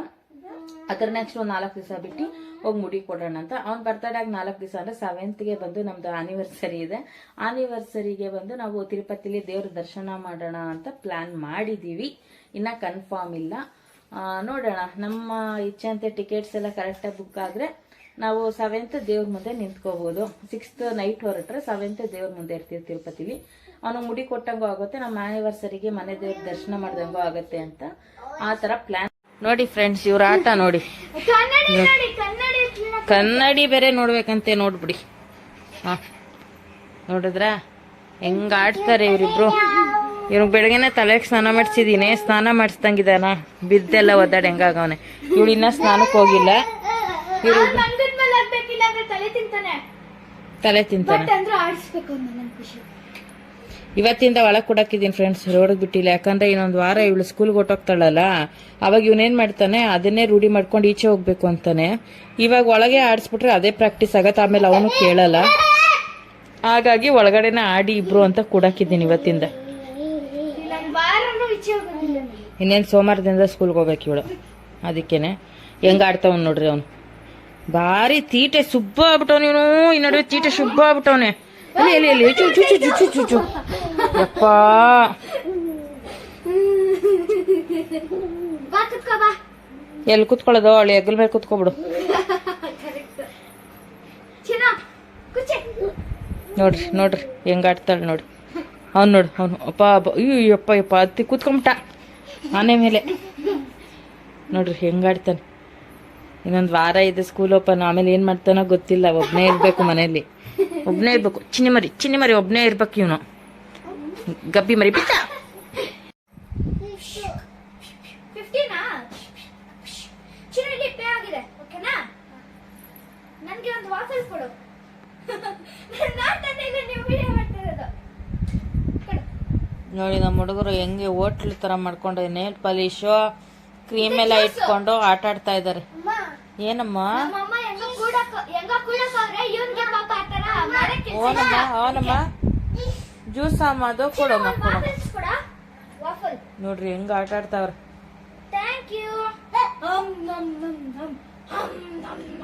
ಅದ್ರ ನೆಕ್ಸ್ಟ್ ಒಂದು ನಾಲ್ಕು ದಿವಸ ಬಿಟ್ಟು ಹೋಗಿ ಮುಡಿ ಕೊಡೋಣ ಅಂತ. ಅವ್ನ ಬರ್ತಡೇ ಆಗಿ ನಾಲ್ಕು ದಿವಸ ಅಂದ್ರೆ ಸೆವೆಂತ್ಗೆ ಬಂದು ನಮ್ದು ಆನಿವರ್ಸರಿ ಇದೆ. ಆನಿವರ್ಸರಿಗೆ ಬಂದು ನಾವು ತಿರುಪತಿಲಿ ದೇವ್ರ ದರ್ಶನ ಮಾಡೋಣ ಅಂತ ಪ್ಲಾನ್ ಮಾಡಿದೀವಿ. ಇನ್ನ ಕನ್ಫರ್ಮ್ ಇಲ್ಲ. ನೋಡೋಣ. ನಮ್ಮ ಇಚ್ಛೆಯಂತೆ ಟಿಕೆಟ್ಸ್ ಎಲ್ಲ ಕರೆಕ್ಟಾಗಿ ಬುಕ್ ಆದರೆ ನಾವು ಸೆವೆಂತ್ ದೇವ್ರ ಮುಂದೆ ನಿಂತ್ಕೋಬಹುದು ಸಿಕ್ಸ್ತ್ ನೈಟ್ ಹೊರಟ್ರೆ ಸೆವೆಂತ್ ದೇವ್ರ ಮುಂದೆ ಇರ್ತೀವಿ ತಿರುಪತಿಲಿ. ಅವನು ಮುಡಿ ಕೊಟ್ಟಂಗೂ ಆಗುತ್ತೆ. ನಮ್ಮ ಆನಿವರ್ಸರಿಗೆ ಮನೆ ದೇವ್ರ ದರ್ಶನ ಮಾಡ್ದಂಗೂ ಆಗುತ್ತೆ ಅಂತ ಆ ಥರ ಪ್ಲಾನ್ ನೋಡಿ ಫ್ರೆಂಡ್ಸ್ ಇವ್ರ ಆಟ ನೋಡಿ. ಕನ್ನಡಿ ನೋಡಿ ಕನ್ನಡಿ ಕನ್ನಡಿ ಬೇರೆ ನೋಡ್ಬೇಕಂತೆ ನೋಡ್ಬಿಡಿ. ಹಾ. ನೋಡಿದ್ರ? ಹೆಂಗ ಆಡ್ತಾರೆ ಇವ್ರಿಬ್ರು. ಇವ್ನಿಗೆ ಬೆಳಗ್ಗೆನೆ ತಲೆಗೆ ಸ್ನಾನ ಮಾಡಿಸಿದೀನಿ ಸ್ನಾನ ಮಾಡಿಸ್ದಂಗಿದಾನ ಬಿದ್ದೆಲ್ಲ ಒದ್ದಾಡ ಹೆಂಗಾಗವನೆ. ಇವಳು ಇನ್ನ ಸ್ನಾನಕ್ಕೆ ಹೋಗಿಲ್ಲ. ಇವ್ರು ತಲೆ ತಿಂತಾನೆ. ಇವತ್ತಿಂದ ಒಳಗೆ ಕೊಡಾಕಿದ್ದೀನಿ ಫ್ರೆಂಡ್ಸ್ ರೋಡಿಗೆ ಬಿಟ್ಟಿಲ್ಲ. ಯಾಕಂದ್ರೆ ಇನ್ನೊಂದು ವಾರ ಇವಳು ಸ್ಕೂಲ್ಗೆ ಹೊಟ್ಟೋಗ್ತಾಳಲ್ಲ ಅವಾಗ ಇವನೇನು ಮಾಡ್ತಾನೆ, ಅದನ್ನೇ ರೂಢಿ ಮಾಡ್ಕೊಂಡು ಈಚೆ ಹೋಗ್ಬೇಕು ಅಂತಾನೆ. ಇವಾಗ ಒಳಗೆ ಆಡಿಸ್ಬಿಟ್ರೆ ಅದೇ ಪ್ರಾಕ್ಟೀಸ್ ಆಗತ್ತೆ, ಆಮೇಲೆ ಅವನು ಕೇಳಲ್ಲ. ಹಾಗಾಗಿ ಒಳಗಡೆನೆ ಆಡಿ ಇಬ್ರು ಅಂತ ಕೊಡಾಕಿದ್ದೀನಿ ಇವತ್ತಿಂದ. ಇನ್ನೇನು ಸೋಮವಾರದಿಂದ ಸ್ಕೂಲ್ಗೆ ಹೋಗ್ಬೇಕು ಇವಳು. ಅದಕ್ಕೇನೆ. ಹೆಂಗ ಆಡ್ತಾವ್ ನೋಡ್ರಿ ಅವನು. ಭಾರಿ ತೀಟೆ ಸುಬ್ಬ ಆಗ್ಬಿಟ್ಟವನು ಇವನು. ಈ ನಡುವೆ ತೀಟೆ ಸುಬ್ಬ ಆಗ್ಬಿಟ್ಟವನೆ. ಅಲ್ಲಿ ಅಲ್ಲಿ, ಚು ಚು ಚು ಚು ಚು ಚು. ಯಪ್ಪ. ಎಲ್ಲಿ ಕುತ್ಕೊಳ್ಳೋದು? ಅವಳು ಎಗ್ಲ ಮೇಲೆ ಕುತ್ಕೊಬಿಡು. ನೋಡ್ರಿ ನೋಡ್ರಿ ಹೆಂಗ ಆಡ್ತಾಳೆ ನೋಡಿ ಅವ್ನು ನೋಡು ಅವನು ಅಪ್ಪ ಅಬ್ಬ- ಅಯ್ಯೋ ಯಪ್ಪ ಅತ್ತಿ ಕೂತ್ಕೊಂಬಿಟ್ಟ. ಆನೆ ಮೇಲೆ. ನೋಡ್ರಿ ಹೆಂಗ ಆಡ್ತಾನೆ. ಇನ್ನೊಂದು ವಾರ ಇದೆ ಸ್ಕೂಲ್ ಓಪನ್ ಆಮೇಲೆ ಏನು ಮಾಡ್ತಾನೋ ಗೊತ್ತಿಲ್ಲ ಒಬ್ಬನೇ ಇರಬೇಕು ಮನೆಯಲ್ಲಿ. ಒಬ್ಬನೇ ಇರ್ಬೇಕು. ಚಿನ್ನಿ ಮರಿ ಚಿನ್ನಿ ಮರಿ ಒಬ್ಬನೇ ಇರ್ಬೇಕು ಇವನು. ಗಬ್ಬಿ ಮರಿ ಬಿಟ್ಟ. ಫಿಫ್ಟೀನಾ ಚಿನ್ನ ಇಲ್ಲಿ ಪೇ ಆಗಿದೆ ಓಕೆನಾ? ನನ್ಗೆ ಒಂದು ವಾಫಲ್ ಕೊಡು. ನಾನ್ ತಂದಿಲ್ಲ ನೀವು ವಿಡಿಯೋ ಮಾಡ್ತಿರೋದು. ನೋಡಿ ನಮ್ಮ ಹುಡುಗರು ಹೆಂಗೆ ಹೋಟ್ಲ್ ತರ ಮಾಡ್ಕೊಂಡು ನೇಲ್ ಪಾಲಿಶು ಕ್ರೀಮ್ ಎಲ್ಲ ಇಟ್ಕೊಂಡು ಆಟ ಆಡ್ತಾ ಇದ್ದಾರೆ. ಅಮ್ಮ. ಏನಮ್ಮ? ಓನಮ್ಮ ಓನಮ್ಮ? ಜ್ಯೂಸ್ ಸಾಮಾದು ಅದು ಕೊಡಮ್ಮ ಕೊಡಮ್ಮ ವಾಫಲ್ಸ್ ಕೊಡ ವಾಫಲ್ ನೋಡ್ರಿ ಹೆಂಗ ಆಟ ಆಡ್ತಾವ್ರ ಥ್ಯಾಂಕ್ ಯು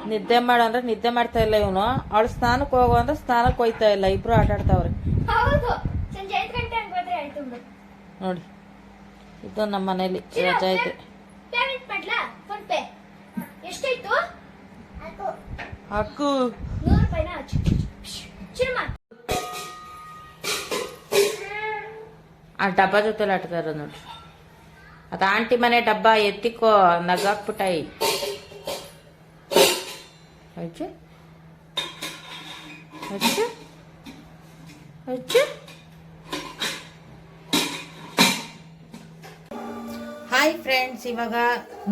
ನಿದ್ದೆ ಮಾಡಂದ್ರೆ ನಿದ್ದೆ ಮಾಡ್ತಾ ಇಲ್ಲ ಇವನು ಅವಳು ಸ್ನಾನಕ್ಕೆ ಹೋಗು ಅಂದ್ರೆ ಸ್ನಾನಕ್ಕೆ ಹೋಯ್ತಾ ಇಲ್ಲ ಇಬ್ರು ಆಟ ಆಡ್ತಾವ್ರಿ ನೋಡಿ ಇದು ನಮ್ಮ ಮನೇಲಿ ರಜಾ ಐತೆ ಪೇಮೆಂಟ್ ಆ ಡಬ್ಬ ಜೊತೆಲಿ ಆಡ್ತಾ ಇರೋದು ನೋಡ್ರಿ. ಅದು ಆಂಟಿ ಮನೆ ಡಬ್ಬ ಎತ್ತಿಕೋ ನಗಾಕ್ಬಿಟ್ಟಾಯಿ. ಅಜ್ಜ. ಅಜ್ಜ. ಅಜ್ಜ. ಹಾಯ್ ಫ್ರೆಂಡ್ಸ್ ಇವಾಗ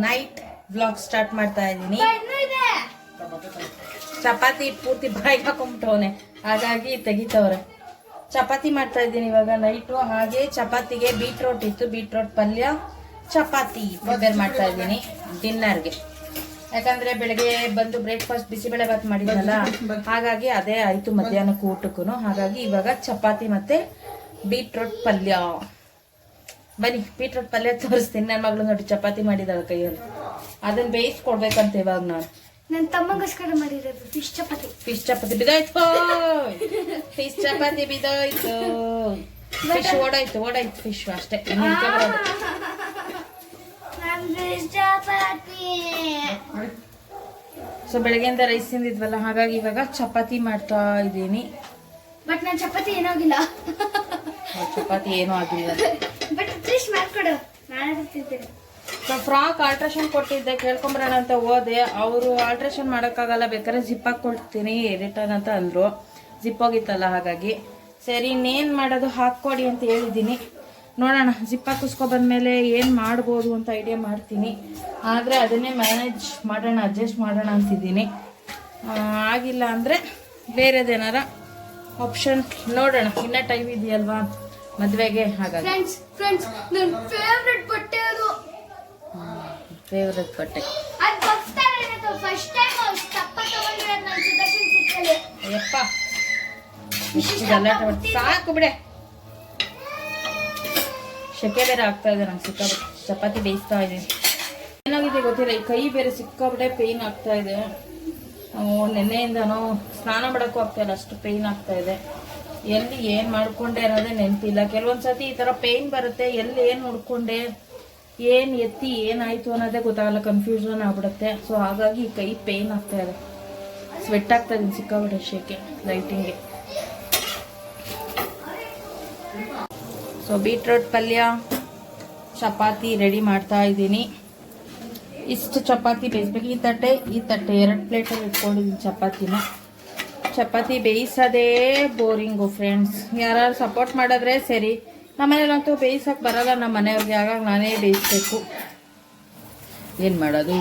ನೈಟ್ ವ್ಲಾಗ್ ಸ್ಟಾರ್ಟ್ ಮಾಡ್ತಾ ಇದ್ದೀನಿ. ಚಪಾತಿ ಪೂರ್ತಿ ಬಾಯಿ ಹಾಕೊಂಡ್ಬಿಟ್ಟವನೆ. ಹಾಗಾಗಿ ತೆಗಿತವ್ರೆ. ಚಪಾತಿ ಮಾಡ್ತಾ ಇದ್ದೀನಿ ಇವಾಗ. ನೈಟು ಹಾಗೆ ಚಪಾತಿಗೆ ಬೀಟ್ರೋಟ್ ಇತ್ತು. ಬೀಟ್ರೋಟ್ ಪಲ್ಯ, ಚಪಾತಿ ಪ್ರಿಪೇರ್ ಮಾಡ್ತಾ ಇದ್ದೀನಿ ಡಿನ್ನರ್ಗೆ ಯಾಕಂದ್ರೆ ಬೆಳಗ್ಗೆ ಬಂದು ಬ್ರೇಕ್ಫಾಸ್ಟ್ ಬಿಸಿಬೇಳೆ ಬಾತ್ ಮಾಡಿದ್ನಲ್ಲ, ಹಾಗಾಗಿ ಅದೇ ಆಯ್ತು ಮಧ್ಯಾಹ್ನಕ್ಕೆ ಊಟಕ್ಕೂ ಹಾಗಾಗಿ ಇವಾಗ ಚಪಾತಿ ಮತ್ತೆ ಬೀಟ್ರೋಟ್ ಪಲ್ಯ. ಬನ್ನಿ ಬೀಟ್ರೋಟ್ ಪಲ್ಯ ತೋರಿಸ್ತೀನಿ. ನನ್ನ ಮಗಳು ನೋಡಿ, ಚಪಾತಿ ಮಾಡಿದಾಳೆ ಕೈಯಲ್ಲಿ. ಅದನ್ನ ಬೇಯಿಸ್ಕೊಡ್ಬೇಕಂತ ಇವಾಗ ನಾನು. ನನ್ನ ತಮ್ಮಗೋಸ್ಕರ ಮಾಡಿರೋದು. ಫಿಶ್ ಚಪಾತಿ. ಫಿಶ್ ಚಪಾತಿ ಬಿದ್ದೋಯ್ತು. ಫಿಶ್ ಚಪಾತಿ ಬಿದ್ದೋಯ್ತು. ಫಿಶ್ ಓಡಾಯ್ತು ಓಡಾಯ್ತು ಫಿಶ್ ಅಷ್ಟೇ. ಸೊ ಬೆಳಗ್ಗೆಯಿಂದ ರೈಸ್ ತಿಂದಿದ್ವಲ್ಲ ಹಾಗಾಗಿ ಇವಾಗ ಚಪಾತಿ ಮಾಡ್ತಾ ಇದ್ದೀನಿ. ಬಟ್ ನಾನು ಚಪಾತಿ ಏನಾಗಿಲ್ಲ ಚಪಾತಿ ಏನೂ ಆಗಿಲ್ಲ. ಬಟ್ ಫಿಶ್ ಮಾಡ್ಕೊಡು. ನಾನು ತಿಂತೀನಿ. ಫ್ರಾಕ್ ಆಲ್ಟ್ರೇಷನ್ ಕೊಟ್ಟಿದ್ದೆ, ಕೇಳ್ಕೊಂಬರೋಣ ಅಂತ ಹೋದೆ. ಅವರು ಆಲ್ಟ್ರೇಷನ್ ಮಾಡೋಕ್ಕಾಗಲ್ಲ, ಬೇಕಾದ್ರೆ ಜಿಪ್ ಹಾಕ್ಕೊಳ್ತೀನಿ ರಿಟರ್ನ್ ಅಂತ ಅಂದರು. ಜಿಪ್ ಹೋಗಿತ್ತಲ್ಲ, ಹಾಗಾಗಿ. ಸರಿ, ಇನ್ನೇನು ಮಾಡೋದು, ಹಾಕ್ಕೊಡಿ ಅಂತ ಹೇಳಿದ್ದೀನಿ. ನೋಡೋಣ ಜಿಪ್ ಹಾಕಿಸ್ಕೊ ಬಂದಮೇಲೆ ಏನು ಮಾಡ್ಬೋದು ಅಂತ ಐಡಿಯಾ ಮಾಡ್ತೀನಿ. ಆದರೆ ಅದನ್ನೇ ಮ್ಯಾನೇಜ್ ಮಾಡೋಣ ಅಡ್ಜಸ್ಟ್ ಮಾಡೋಣ ಅಂತಿದ್ದೀನಿ. ಆಗಿಲ್ಲ ಅಂದರೆ ಬೇರೆದೇನಾರ ಆಪ್ಷನ್ ನೋಡೋಣ. ಇನ್ನೂ ಟೈಮ್ ಇದೆಯಲ್ವಾ? ಮದುವೆಗೆ, ಹಾಗಾಗಿ. ಫ್ರೆಂಡ್ಸ್ ಫ್ರೆಂಡ್ಸ್ ನನ್ನ ಫೇವ್ರೆಟ್ ಬಟ್ಟೆ ಅದು ಫೇವ್ರೆಟ್ ಬಟ್ಟೆ ಅದು ಬರ್ತಾರೆ ಫಸ್ಟ್ ಟೈಮ್ ತಪ್ಪ ತಗೊಂಡಿರೋದು ನನ್ನ ಸುದರ್ಶನ್ ಬಟ್ಟೆ. ಯಪ್ಪ ಇಷ್ಟು ಗಲಾಟೆ ಮಾಡ್ತಿ- ಸಾಕು ಬಿಡೆ. ಶೆಕೆ ಬೇರೆ ಆಗ್ತಾ ಇದೆ ನಂಗೆ ಸಿಕ್ಕಾಬಿಟ್ಟೆ. ಚಪಾತಿ ಬೇಯಿಸ್ತಾ ಇದ್ದೀನಿ. ಏನಾಗಿದೆ ಗೊತ್ತಿಲ್ಲ ಈ ಕೈ ಬೇರೆ ಸಿಕ್ಕಾಬಿಟ್ಟೆ ಪೇಯ್ನ್ ಆಗ್ತಾ ಇದೆ. ನೆನ್ನೆಯಿಂದನೂ ಸ್ನಾನ ಮಾಡೋಕ್ಕೂ ಆಗ್ತಾ ಇಲ್ಲ ಅಷ್ಟು ಪೇಯ್ನ್ ಆಗ್ತಾ ಇದೆ. ಎಲ್ಲಿ ಏನು ಮಾಡ್ಕೊಂಡೆ ಅನ್ನೋದೇ ನೆನಪಿಲ್ಲ. ಕೆಲವೊಂದು ಸತಿ ಈ ಥರ ಪೇಯ್ನ್ ಬರುತ್ತೆ ಎಲ್ಲಿ ಏನು ನೋಡ್ಕೊಂಡೆ? ಏನು ಎತ್ತಿ ಏನಾಯ್ತು ಅನ್ನೋದೇ ಗೊತ್ತಾಗಲ್ಲ ಕನ್ಫ್ಯೂಷನ್ ಆಗ್ಬಿಡುತ್ತೆ. ಸೊ ಹಾಗಾಗಿ ಕೈ ಪೇಯ್ನ್ ಆಗ್ತಾ ಇದೆ. ಸ್ವೆಟ್ ಆಗ್ತಾ ಇದೀನಿ ಸಿಕ್ಕಾಬಿಟ್ಟೆ ಶೇಕೆ ಲೈಟಿಂಗ್ಗೆ ಸೊ ಬೀಟ್ರೋಟ್ ಪಲ್ಯ, ಚಪಾತಿ ರೆಡಿ ಮಾಡ್ತಾ ಇದ್ದೀನಿ. ಇಷ್ಟು ಚಪಾತಿ ಬೇಯಿಸ್ಬೇಕು. ಈ ತಟ್ಟೆ ಈ ತಟ್ಟೆ ಎರಡು ಪ್ಲೇಟಲ್ಲಿ ಇಟ್ಕೊಂಡಿದ್ದೀನಿ ಚಪಾತಿನ. ಚಪಾತಿ ಬೇಯಿಸೋದೇ ಬೋರಿಂಗು ಫ್ರೆಂಡ್ಸ್ ಯಾರು ಸಪೋರ್ಟ್ ಮಾಡಿದ್ರೆ ಸರಿ. ನಮ್ಮನೇಲಂತೂ ಬೇಯಿಸೋಕೆ ಬರಲ್ಲ ನಮ್ಮ ಮನೆಯವ್ರಿಗೆ. ಆಗಾಗ ನಾನೇ ಬೇಯಿಸ್ಬೇಕು. ಏನು ಮಾಡೋದು?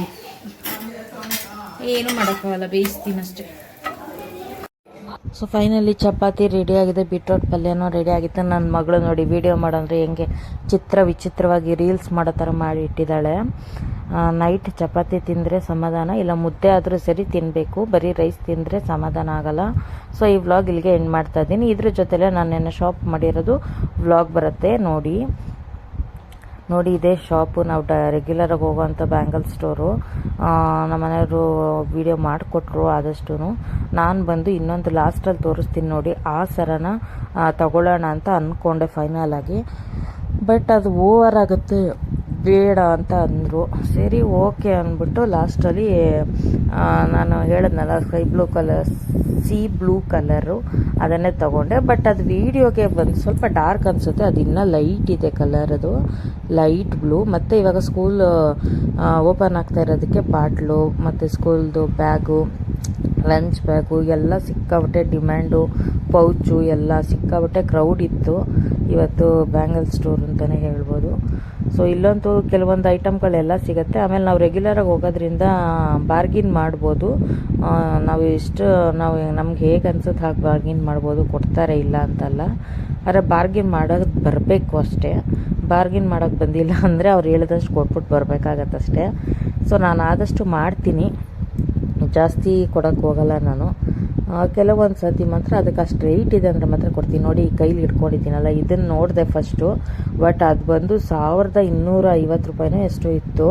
ಏನು ಮಾಡೋಕ್ಕಾಗಲ್ಲ ಬೇಯಿಸ್ತೀನಿ ಅಷ್ಟೇ. ಸೊ ಫೈನಲಿ ಚಪಾತಿ ರೆಡಿ ಆಗಿದೆ. ಬೀಟ್ರೋಟ್ ಪಲ್ಯನೂ ರೆಡಿ ಆಗಿತ್ತು. ನನ್ನ ಮಗಳು ನೋಡಿ ವಿಡಿಯೋ ಮಾಡೋಂದ್ರೆ ಹೆಂಗೆ ಚಿತ್ರ ವಿಚಿತ್ರವಾಗಿ ರೀಲ್ಸ್ ಮಾಡೋ ಥರ ಮಾಡಿ ಇಟ್ಟಿದ್ದಾಳೆ. ನೈಟ್ ಚಪಾತಿ ತಿಂದರೆ ಸಮಾಧಾನ, ಇಲ್ಲ ಮುದ್ದೆ ಆದರೂ ಸರಿ ತಿನ್ನಬೇಕು ಬರೀ ರೈಸ್ ತಿಂದರೆ ಸಮಾಧಾನ ಆಗಲ್ಲ. ಸೊ ಈ ವ್ಲಾಗ್ ಇಲ್ಲಿಗೆ ಎಂಡ್ ಮಾಡ್ತಾ ಇದ್ದೀನಿ. ಇದ್ರ ಜೊತೆಲೆ ನಾನು ಶಾಪ್ ಮಾಡಿರೋದು ವ್ಲಾಗ್ ಬರುತ್ತೆ, ನೋಡಿ. ನೋಡಿ, ಇದೇ ಶಾಪು ನಾವು ಡ ರೆಗ್ಯುಲರಾಗಿ ಹೋಗುವಂಥ ಬ್ಯಾಂಗಲ್ ಸ್ಟೋರು ನಮ್ಮ ಮನೆಯವರು ವಿಡಿಯೋ ಮಾಡಿಕೊಟ್ರು ಆದಷ್ಟು ನಾನು ಬಂದು ಇನ್ನೊಂದು ಲಾಸ್ಟಲ್ಲಿ ತೋರಿಸ್ತೀನಿ ನೋಡಿ. ಆ ಸರನ ತಗೊಳ್ಳೋಣ ಅಂತ ಅಂದ್ಕೊಂಡೆ ಫೈನಲಾಗಿ ಬಟ್ ಅದು ಓವರ್ ಆಗುತ್ತೆ. ಬೇಡ ಅಂತ ಅಂದರು. ಸರಿ, ಓಕೆ ಅಂದ್ಬಿಟ್ಟು ಲಾಸ್ಟಲ್ಲಿ ನಾನು ಹೇಳಿದ್ನಲ್ಲ sky blue colour sea blue colour ಅದನ್ನೇ ತಗೊಂಡೆ. ಬಟ್ ಅದು ವೀಡಿಯೋಗೆ ಬಂದು ಸ್ವಲ್ಪ ಡಾರ್ಕ್ ಅನಿಸುತ್ತೆ. ಅದು ಇನ್ನೂ ಲೈಟ್ ಇದೆ ಕಲರ್ ಅದು. ಲೈಟ್ ಬ್ಲೂ ಮತ್ತು ಇವಾಗ ಸ್ಕೂಲ್ ಓಪನ್ ಆಗ್ತಾ ಇರೋದಕ್ಕೆ ಬಾಟ್ಲು, ಮತ್ತು ಸ್ಕೂಲ್ದು ಬ್ಯಾಗು ಲಂಚ್ ಬ್ಯಾಗು ಎಲ್ಲ ಸಿಕ್ಕಾಬಟ್ಟೆ ಡಿಮ್ಯಾಂಡು ಪೌಚು ಎಲ್ಲ ಸಿಕ್ಕಾಬಟ್ಟೆ ಕ್ರೌಡ್ ಇತ್ತು. ಇವತ್ತು ಬ್ಯಾಂಗಲ್ ಸ್ಟೋರ್ ಅಂತಲೇ ಹೇಳ್ಬೋದು. ಸೊ ಇಲ್ಲಂತೂ ಕೆಲವೊಂದು ಐಟಮ್ಗಳೆಲ್ಲ ಸಿಗುತ್ತೆ. ಆಮೇಲೆ ನಾವು ರೆಗ್ಯುಲರಾಗಿ ಹೋಗೋದ್ರಿಂದ ಬಾರ್ಗಿನ್ ಮಾಡ್ಬೋದು. ನಾವು ಇಷ್ಟು, ನಾವು ನಮ್ಗೆ ಹೇಗೆ ಅನ್ಸುತ್ತೆ ಹಾಗೆ ಬಾರ್ಗಿನ್ ಮಾಡ್ಬೋದು, ಕೊಡ್ತಾರೆ ಇಲ್ಲ ಅಂತಲ್ಲ. ಆದರೆ ಬಾರ್ಗಿನ್ ಮಾಡೋದು ಬರಬೇಕು ಅಷ್ಟೇ. ಬಾರ್ಗಿನ್ ಮಾಡೋಕ್ಕೆ ಬಂದಿಲ್ಲ ಅಂದರೆ ಅವ್ರು ಹೇಳಿದಷ್ಟು ಕೊಟ್ಬಿಟ್ಟು ಬರಬೇಕಾಗತ್ತಷ್ಟೇ. ಸೊ ನಾನು ಆದಷ್ಟು ಮಾಡ್ತೀನಿ. ಜಾಸ್ತಿ ಕೊಡೋಕ್ಕೆ ಹೋಗಲ್ಲ ನಾನು. ಕೆಲವೊಂದು ಸರ್ತಿ ಮಾತ್ರ ಅದಕ್ಕೆ ಅಷ್ಟು ರೇಟ್ ಇದೆ ಅಂದರೆ ಮಾತ್ರ ಕೊಡ್ತೀನಿ. ನೋಡಿ, ಈ ಕೈಲಿ ಇಟ್ಕೊಂಡಿದ್ದೀನಲ್ಲ ಇದನ್ನು ನೋಡಿದೆ ಫಸ್ಟು ಬಟ್ ಅದು ಬಂದು ಸಾವಿರದ ಇನ್ನೂರ ಐವತ್ತು ರೂಪಾಯಿನೂ ಎಷ್ಟು ಇತ್ತು.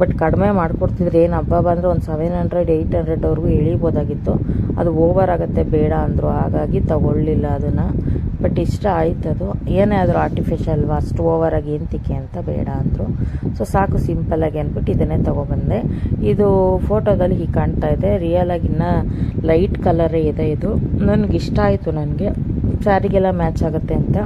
ಬಟ್ ಕಡಿಮೆ ಮಾಡಿಕೊಡ್ತಿದ್ರೆ ಏನು ಹಬ್ಬ ಬಂದರೆ ಒಂದು ಸೆವೆನ್ ಹಂಡ್ರೆಡ್ ಏಯ್ಟ್ ಹಂಡ್ರೆಡ್ವರೆಗೂ ಇಳಿಬೋದಾಗಿತ್ತು ಅದು ಓವರ್ ಆಗುತ್ತೆ, ಬೇಡ ಅಂದರು. ಹಾಗಾಗಿ ತಗೊಳ್ಳಿಲ್ಲ ಅದನ್ನು. ಬಟ್ ಇಷ್ಟ ಆಯ್ತದು. ಏನೇ ಆದರೂ ಆರ್ಟಿಫಿಷಿಯಲ್ ಅಷ್ಟು ಓವರಾಗಿ ಎಂತಿಕೆ ಅಂತ ಬೇಡ ಅಂದರು. ಸೊ ಸಾಕು ಸಿಂಪಲ್ಲಾಗಿ ಅಂದ್ಬಿಟ್ಟು ಇದನ್ನೇ ತೊಗೊಬಂದೆ. ಇದು ಫೋಟೋದಲ್ಲಿ ಹೀಗೆ ಕಾಣ್ತಾ ಇದೆ. ರಿಯಲಾಗಿ ಇನ್ನೂ ಲೈಟ್ ಕಲರೇ ಇದೆ ಇದು. ನನಗೆ ಇಷ್ಟ ಆಯಿತು ನನಗೆ. ಸ್ಯಾರಿಗೆಲ್ಲ ಮ್ಯಾಚ್ ಆಗುತ್ತೆ ಅಂತ.